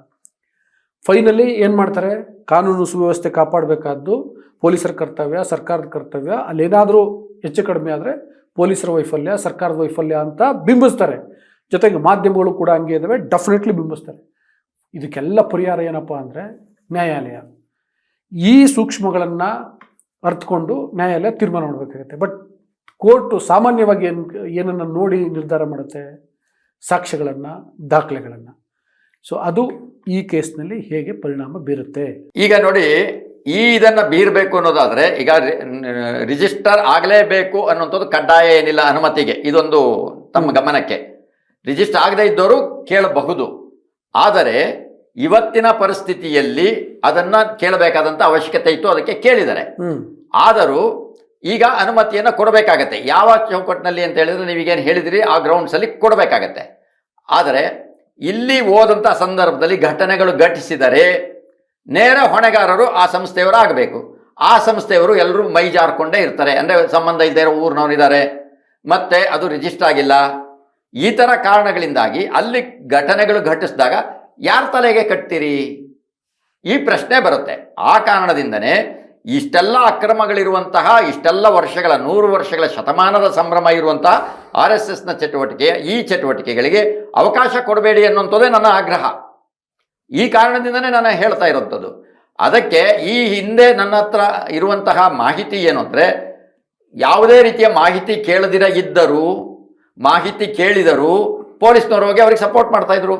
ಫೈನಲಿ ಏನು ಮಾಡ್ತಾರೆ? ಕಾನೂನು ಸುವ್ಯವಸ್ಥೆ ಕಾಪಾಡಬೇಕಾದ್ದು ಪೊಲೀಸರ ಕರ್ತವ್ಯ ಸರ್ಕಾರದ ಕರ್ತವ್ಯ ಅಲ್ಲೇನಾದರೂ ಹೆಚ್ಚು ಕಡಿಮೆ ಆದರೆ ಪೊಲೀಸರ ವೈಫಲ್ಯ, ಸರ್ಕಾರದ ವೈಫಲ್ಯ ಅಂತ ಬಿಂಬಿಸ್ತಾರೆ. ಜೊತೆಗೆ ಮಾಧ್ಯಮಗಳು ಕೂಡ ಹಂಗೆ ಇದ್ದಾವೆ ಡೆಫಿನೆಟ್ಲಿ ಬಿಂಬಿಸ್ತಾರೆ. ಇದಕ್ಕೆಲ್ಲ ಪರಿಹಾರ ಏನಪ್ಪ ಅಂದರೆ ನ್ಯಾಯಾಲಯ. ಈ ಸೂಕ್ಷ್ಮಗಳನ್ನು ಅರ್ಥಕೊಂಡು ನ್ಯಾಯಾಲಯ ತೀರ್ಮಾನ ಮಾಡಬೇಕಾಗುತ್ತೆ. ಬಟ್ ಕೋರ್ಟು ಸಾಮಾನ್ಯವಾಗಿ ಏನು, ಏನನ್ನು ನೋಡಿ ನಿರ್ಧಾರ ಮಾಡುತ್ತೆ? ಸಾಕ್ಷ್ಯಗಳನ್ನು, ದಾಖಲೆಗಳನ್ನು. ಸೊ ಅದು ಈ ಕೇಸ್ನಲ್ಲಿ ಹೇಗೆ ಪರಿಣಾಮ ಬೀರುತ್ತೆ? ಈಗ ನೋಡಿ ಈ ಇದನ್ನು ಬೀರಬೇಕು ಅನ್ನೋದಾದರೆ ಈಗ ರಿಜಿಸ್ಟರ್ ಆಗಲೇಬೇಕು ಅನ್ನುವಂಥದ್ದು ಕಡ್ಡಾಯ ಏನಿಲ್ಲ ಅನುಮತಿಗೆ. ಇದೊಂದು ತಮ್ಮ ಗಮನಕ್ಕೆ. ರಿಜಿಸ್ಟರ್ ಆಗದೇ ಇದ್ದವರು ಕೇಳಬಹುದು. ಆದರೆ ಇವತ್ತಿನ ಪರಿಸ್ಥಿತಿಯಲ್ಲಿ ಅದನ್ನು ಕೇಳಬೇಕಾದಂಥ ಅವಶ್ಯಕತೆ ಇತ್ತು ಅದಕ್ಕೆ ಕೇಳಿದರೆ ಆದರೂ ಈಗ ಅನುಮತಿಯನ್ನು ಕೊಡಬೇಕಾಗತ್ತೆ. ಯಾವ ಚೌಕಟ್ಟಿನಲ್ಲಿ ಅಂತ ಹೇಳಿದ್ರೆ ನೀವೀಗೇನು ಹೇಳಿದಿರಿ ಆ ಗ್ರೌಂಡ್ಸಲ್ಲಿ ಕೊಡಬೇಕಾಗತ್ತೆ. ಆದರೆ ಇಲ್ಲಿ ಹೋದಂಥ ಸಂದರ್ಭದಲ್ಲಿ ಘಟನೆಗಳು ಘಟಿಸಿದರೆ ನೇರ ಹೊಣೆಗಾರರು ಆ ಸಂಸ್ಥೆಯವರು ಆಗಬೇಕು ಆ ಸಂಸ್ಥೆಯವರು ಎಲ್ಲರೂ ಮೈ ಜಾರ್ಕೊಂಡೇ ಇರ್ತಾರೆ. ಅಂದರೆ ಸಂಬಂಧ ಇಲ್ಲದೆ ಇರೋ ಊರಿನವರಿದ್ದಾರೆ ಮತ್ತೆ ಅದು ರಿಜಿಸ್ಟರ್ ಆಗಿಲ್ಲ. ಈ ಥರ ಕಾರಣಗಳಿಂದಾಗಿ ಅಲ್ಲಿ ಘಟನೆಗಳು ಘಟಿಸಿದಾಗ ಯಾರ ತಲೆಗೆ ಕಟ್ತೀರಿ? ಈ ಪ್ರಶ್ನೆ ಬರುತ್ತೆ. ಆ ಕಾರಣದಿಂದನೇ ಇಷ್ಟೆಲ್ಲ ಅಕ್ರಮಗಳಿರುವಂತಹ, ಇಷ್ಟೆಲ್ಲ ವರ್ಷಗಳ, ನೂರು ವರ್ಷಗಳ ಶತಮಾನದ ಸಂಭ್ರಮ ಇರುವಂತಹ ಆರ್ ಎಸ್ ಎಸ್ನ ಚಟುವಟಿಕೆ ಈ ಚಟುವಟಿಕೆಗಳಿಗೆ ಅವಕಾಶ ಕೊಡಬೇಡಿ ಅನ್ನುವಂಥದ್ದೇ ನನ್ನ ಆಗ್ರಹ. ಈ ಕಾರಣದಿಂದನೇ ನಾನು ಹೇಳ್ತಾ ಇರೋಂಥದ್ದು. ಅದಕ್ಕೆ ಈ ಹಿಂದೆ ನನ್ನ ಹತ್ರ ಇರುವಂತಹ ಮಾಹಿತಿ ಏನು ಅಂದರೆ, ಯಾವುದೇ ರೀತಿಯ ಮಾಹಿತಿ ಕೇಳದಿರ ಇದ್ದರೂ, ಮಾಹಿತಿ ಕೇಳಿದರೂ ಪೊಲೀಸ್ನವರು ಹೋಗಿ ಅವ್ರಿಗೆ ಸಪೋರ್ಟ್ ಮಾಡ್ತಾ ಇದ್ರು.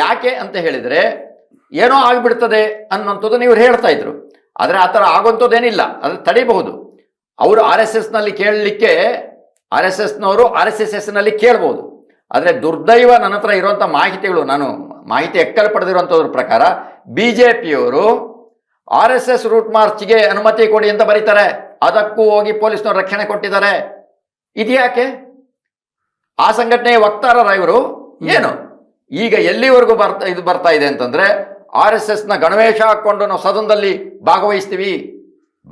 ಯಾಕೆ ಅಂತ ಹೇಳಿದರೆ, ಏನೋ ಆಗಿಬಿಡ್ತದೆ ಅನ್ನೋಂಥದ್ದು ನೀವು ಹೇಳ್ತಾ ಇದ್ರು. ಆದರೆ ಆ ಥರ ಆಗುವಂಥದ್ದೇನಿಲ್ಲ, ಅದು ತಡಿಬಹುದು. ಅವರು ಆರ್ ಎಸ್ ಎಸ್ನಲ್ಲಿ ಕೇಳಲಿಕ್ಕೆ, ಆರ್ ಎಸ್ ಎಸ್ನವರು ಆರ್ ಎಸ್ ಎಸ್ ಎಸ್ನಲ್ಲಿ ಕೇಳ್ಬೋದು. ಆದರೆ ದುರ್ದೈವ ನನ್ನ ಹತ್ರ ಇರುವಂಥ ಮಾಹಿತಿಗಳು ನಾನು ಮಾಹಿತಿ ಎಕ್ಕಲ್ ಪಡೆದಿರುವಂಥದ್ರ ಪ್ರಕಾರ ಬಿ ಜೆ ಪಿಯವರು ಆರ್ ಎಸ್ ಎಸ್ ರೂಟ್ ಮಾರ್ಚ್ಗೆ ಅನುಮತಿ ಕೊಡಿ ಅಂತ ಬರೀತಾರೆ. ಅದಕ್ಕೂ ಹೋಗಿ ಪೊಲೀಸ್ನವ್ರು ರಕ್ಷಣೆ ಕೊಟ್ಟಿದ್ದಾರೆ. ಇದ್ಯಾಕೆ ಆ ಸಂಘಟನೆಯ ವಕ್ತಾರರ ಇವರು ಏನು? ಈಗ ಎಲ್ಲಿವರೆಗೂ ಬರ್ತಾ ಇದು ಬರ್ತಾ ಇದೆ ಅಂತಂದ್ರೆ ಆರ್ ಎಸ್ ಎಸ್ನ ಗಣವೇಶ ಹಾಕ್ಕೊಂಡು ನಾವು ಸದನದಲ್ಲಿ ಭಾಗವಹಿಸ್ತೀವಿ.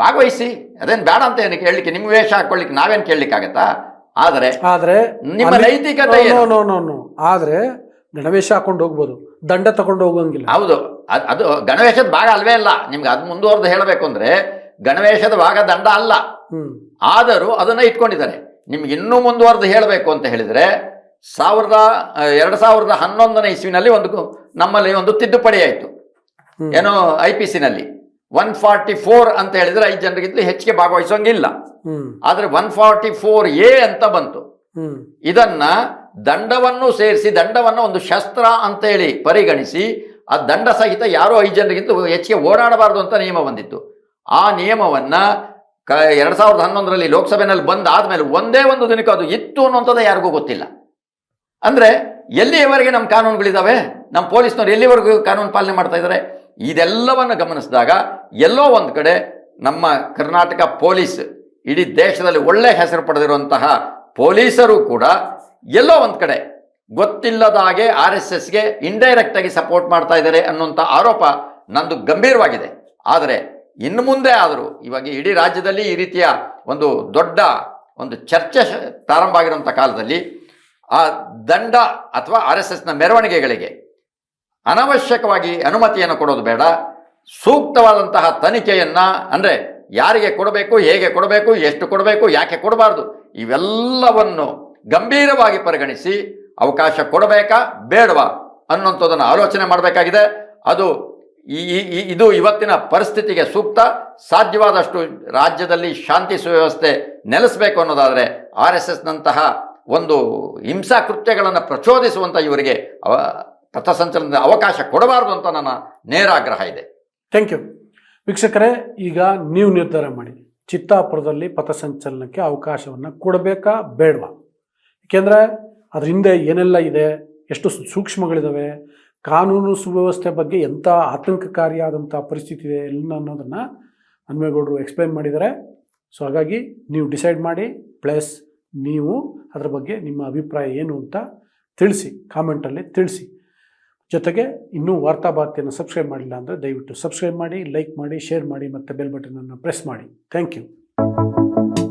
ಭಾಗವಹಿಸಿ. ಅದೇನು ಬೇಡ ಅಂತ ಏನಕ್ಕೆ ಹೇಳಲಿಕ್ಕೆ ನಿಮ್ಮ ವೇಷ ಹಾಕೊಳ್ಳಿಕ್ಕೆ ನಾವೇನು ಕೇಳಲಿಕ್ಕಾಗತ್ತಾ? ಆದರೆ ಆದರೆ ನಿಮ್ಮ ನೈತಿಕತೆ ಏನು? ಆದ್ರೆ ಗಣವೇಶ ಹಾಕೊಂಡು ಹೋಗ್ಬೋದು. ದಂಡ ತಗೊಂಡು ಹೋಗಂಗಿಲ್ಲ ಹೌದು. ಅದು ಗಣವೇಶದ ಭಾಗ ಅಲ್ವೇ ಅಲ್ಲ. ನಿಮ್ಗೆ ಅದು ಮುಂದುವರೆದು ಹೇಳಬೇಕು ಅಂದ್ರೆ ಗಣವೇಶದ ಭಾಗ ದಂಡ ಅಲ್ಲ. ಆದರೂ ಅದನ್ನ ಇಟ್ಕೊಂಡಿದ್ದಾರೆ. ನಿಮ್ಗೆ ಇನ್ನೂ ಮುಂದುವರೆದು ಹೇಳಬೇಕು ಅಂತ ಹೇಳಿದ್ರೆ ಸಾವಿರದ ಎರಡು ಸಾವಿರದ ಹನ್ನೊಂದನೇ ಇಸ್ವಿನಲ್ಲಿ ಒಂದು ನಮ್ಮಲ್ಲಿ ಒಂದು ತಿದ್ದುಪಡಿ ಆಯಿತು. ಏನೋ ಐ ಪಿ ಸಿನಲ್ಲಿ. ಒನ್ ಫಾರ್ಟಿ ಫೋರ್ ಅಂತ ಹೇಳಿದ್ರೆ ಐದು ಜನರಿಗಿಂತಲೂ ಹೆಚ್ಚಿಗೆ ಭಾಗವಹಿಸೋಂಗಿಲ್ಲ ಆದರೆ ಒನ್ ಫಾರ್ಟಿ ಫೋರ್ ಎ ಅಂತ ಬಂತು. ಇದನ್ನ ದಂಡವನ್ನು ಸೇರಿಸಿ, ದಂಡವನ್ನು ಒಂದು ಶಸ್ತ್ರ ಅಂತೇಳಿ ಪರಿಗಣಿಸಿ, ಆ ದಂಡ ಸಹಿತ ಯಾರೋ ಐದು ಜನರಿಗಿಂತ ಹೆಚ್ಚಿಗೆ ಓಡಾಡಬಾರದು ಅಂತ ನಿಯಮ ಬಂದಿತ್ತು. ಆ ನಿಯಮವನ್ನು ಕ, ಎರಡು ಸಾವಿರದ ಹನ್ನೊಂದರಲ್ಲಿ ಲೋಕಸಭೆಯಲ್ಲಿ ಬಂದಾದ್ಮೇಲೆ ಒಂದೇ ಒಂದು ದಿನಕ್ಕೆ ಅದು ಇತ್ತು ಅನ್ನೋಂಥದ್ದು ಯಾರಿಗೂ ಗೊತ್ತಿಲ್ಲ. ಅಂದರೆ ಎಲ್ಲಿಯವರೆಗೆ ನಮ್ಮ ಕಾನೂನುಗಳಿದ್ದಾವೆ ನಮ್ಮ ಪೊಲೀಸ್ನವ್ರು ಎಲ್ಲಿವರೆಗೂ ಕಾನೂನು ಪಾಲನೆ ಮಾಡ್ತಾ ಇದ್ದಾರೆ ಇದೆಲ್ಲವನ್ನು ಗಮನಿಸಿದಾಗ ಎಲ್ಲೋ ಒಂದು ಕಡೆ ನಮ್ಮ ಕರ್ನಾಟಕ ಪೊಲೀಸ್ ಇಡೀ ದೇಶದಲ್ಲಿ ಒಳ್ಳೆ ಹೆಸರು ಪಡೆದಿರುವಂತಹ ಪೊಲೀಸರು ಕೂಡ ಎಲ್ಲೋ ಒಂದು ಕಡೆ ಗೊತ್ತಿಲ್ಲದ ಹಾಗೆ ಆರ್ ಎಸ್ ಎಸ್ಗೆ ಇಂಡೈರೆಕ್ಟ್ ಆಗಿ ಸಪೋರ್ಟ್ ಮಾಡ್ತಾ ಇದ್ದಾರೆ ಅನ್ನುವಂಥ ಆರೋಪ ನಂದು ಗಂಭೀರವಾಗಿದೆ. ಆದರೆ ಇನ್ನು ಮುಂದೆ ಆದರೂ ಇವಾಗ ಇಡೀ ರಾಜ್ಯದಲ್ಲಿ ಈ ರೀತಿಯ ಒಂದು ದೊಡ್ಡ ಒಂದು ಚರ್ಚೆ ಪ್ರಾರಂಭ ಆಗಿರುವಂಥ ಕಾಲದಲ್ಲಿ ಆ ದಂಡ ಅಥವಾ ಆರ್ ಎಸ್ ಎಸ್ನ ಮೆರವಣಿಗೆಗಳಿಗೆ ಅನವಶ್ಯಕವಾಗಿ ಅನುಮತಿಯನ್ನು ಕೊಡೋದು ಬೇಡ. ಸೂಕ್ತವಾದಂತಹ ತನಿಖೆಯನ್ನು ಅಂದರೆ ಯಾರಿಗೆ ಕೊಡಬೇಕು, ಹೇಗೆ ಕೊಡಬೇಕು, ಎಷ್ಟು ಕೊಡಬೇಕು, ಯಾಕೆ ಕೊಡಬಾರ್ದು, ಇವೆಲ್ಲವನ್ನು ಗಂಭೀರವಾಗಿ ಪರಿಗಣಿಸಿ ಅವಕಾಶ ಕೊಡಬೇಕಾ, ಬೇಡವಾ ಅನ್ನುವಂಥದ್ದನ್ನು ಆಲೋಚನೆ ಮಾಡಬೇಕಾಗಿದೆ. ಅದು ಈ ಇದು ಇವತ್ತಿನ ಪರಿಸ್ಥಿತಿಗೆ ಸೂಕ್ತ, ಸಾಧ್ಯವಾದಷ್ಟು ರಾಜ್ಯದಲ್ಲಿ ಶಾಂತಿ ಸುವ್ಯವಸ್ಥೆ ನೆಲೆಸಬೇಕು ಅನ್ನೋದಾದರೆ ಆರ್ ಎಸ್ ಎಸ್ನಂತಹ ಒಂದು ಹಿಂಸಾ ಕೃತ್ಯಗಳನ್ನು ಪ್ರಚೋದಿಸುವಂಥ ಇವರಿಗೆ ಅವ ಪಥಸಂಚಲನದ ಅವಕಾಶ ಕೊಡಬಾರದು ಅಂತ ನನ್ನ ನೇರಾಗ್ರಹ ಇದೆ. ಥ್ಯಾಂಕ್ ಯು ವೀಕ್ಷಕರೇ, ಈಗ ನೀವು ನಿರ್ಧಾರ ಮಾಡಿ. ಚಿತ್ತಾಪುರದಲ್ಲಿ ಪಥಸಂಚಲನಕ್ಕೆ ಅವಕಾಶವನ್ನು ಕೊಡಬೇಕಾ, ಬೇಡವಾ? ಏಕೆಂದರೆ ಅದ್ರ ಹಿಂದೆ ಏನೆಲ್ಲ ಇದೆ, ಎಷ್ಟು ಸೂಕ್ಷ್ಮಗಳಿದ್ದಾವೆ ಕಾನೂನು ಸುವ್ಯವಸ್ಥೆ ಬಗ್ಗೆ ಎಂಥ ಆತಂಕಕಾರಿಯಾದಂಥ ಪರಿಸ್ಥಿತಿ ಇದೆ ಎಲ್ಲ ಅನ್ನೋದನ್ನು ಹನುಮೇಗೌಡರು ಎಕ್ಸ್ಪ್ಲೈನ್ ಮಾಡಿದ್ದಾರೆ. ಸೊ ಹಾಗಾಗಿ ನೀವು ಡಿಸೈಡ್ ಮಾಡಿ ಪ್ಲಸ್ ನೀವು ಅದರ ಬಗ್ಗೆ ನಿಮ್ಮ ಅಭಿಪ್ರಾಯ ಏನು ಅಂತ ತಿಳಿಸಿ ಕಾಮೆಂಟಲ್ಲಿ ತಿಳಿಸಿ. ಜೊತೆಗೆ ಇನ್ನೂ ವಾರ್ತಾಭಾರತಿಯನ್ನು ಸಬ್ಸ್ಕ್ರೈಬ್ ಮಾಡಿಲ್ಲ ಅಂದರೆ ದಯವಿಟ್ಟು ಸಬ್ಸ್ಕ್ರೈಬ್ ಮಾಡಿ ಲೈಕ್ ಮಾಡಿ ಶೇರ್ ಮಾಡಿ ಮತ್ತು ಬೆಲ್ ಬಟನನ್ನು ಪ್ರೆಸ್ ಮಾಡಿ. Thank you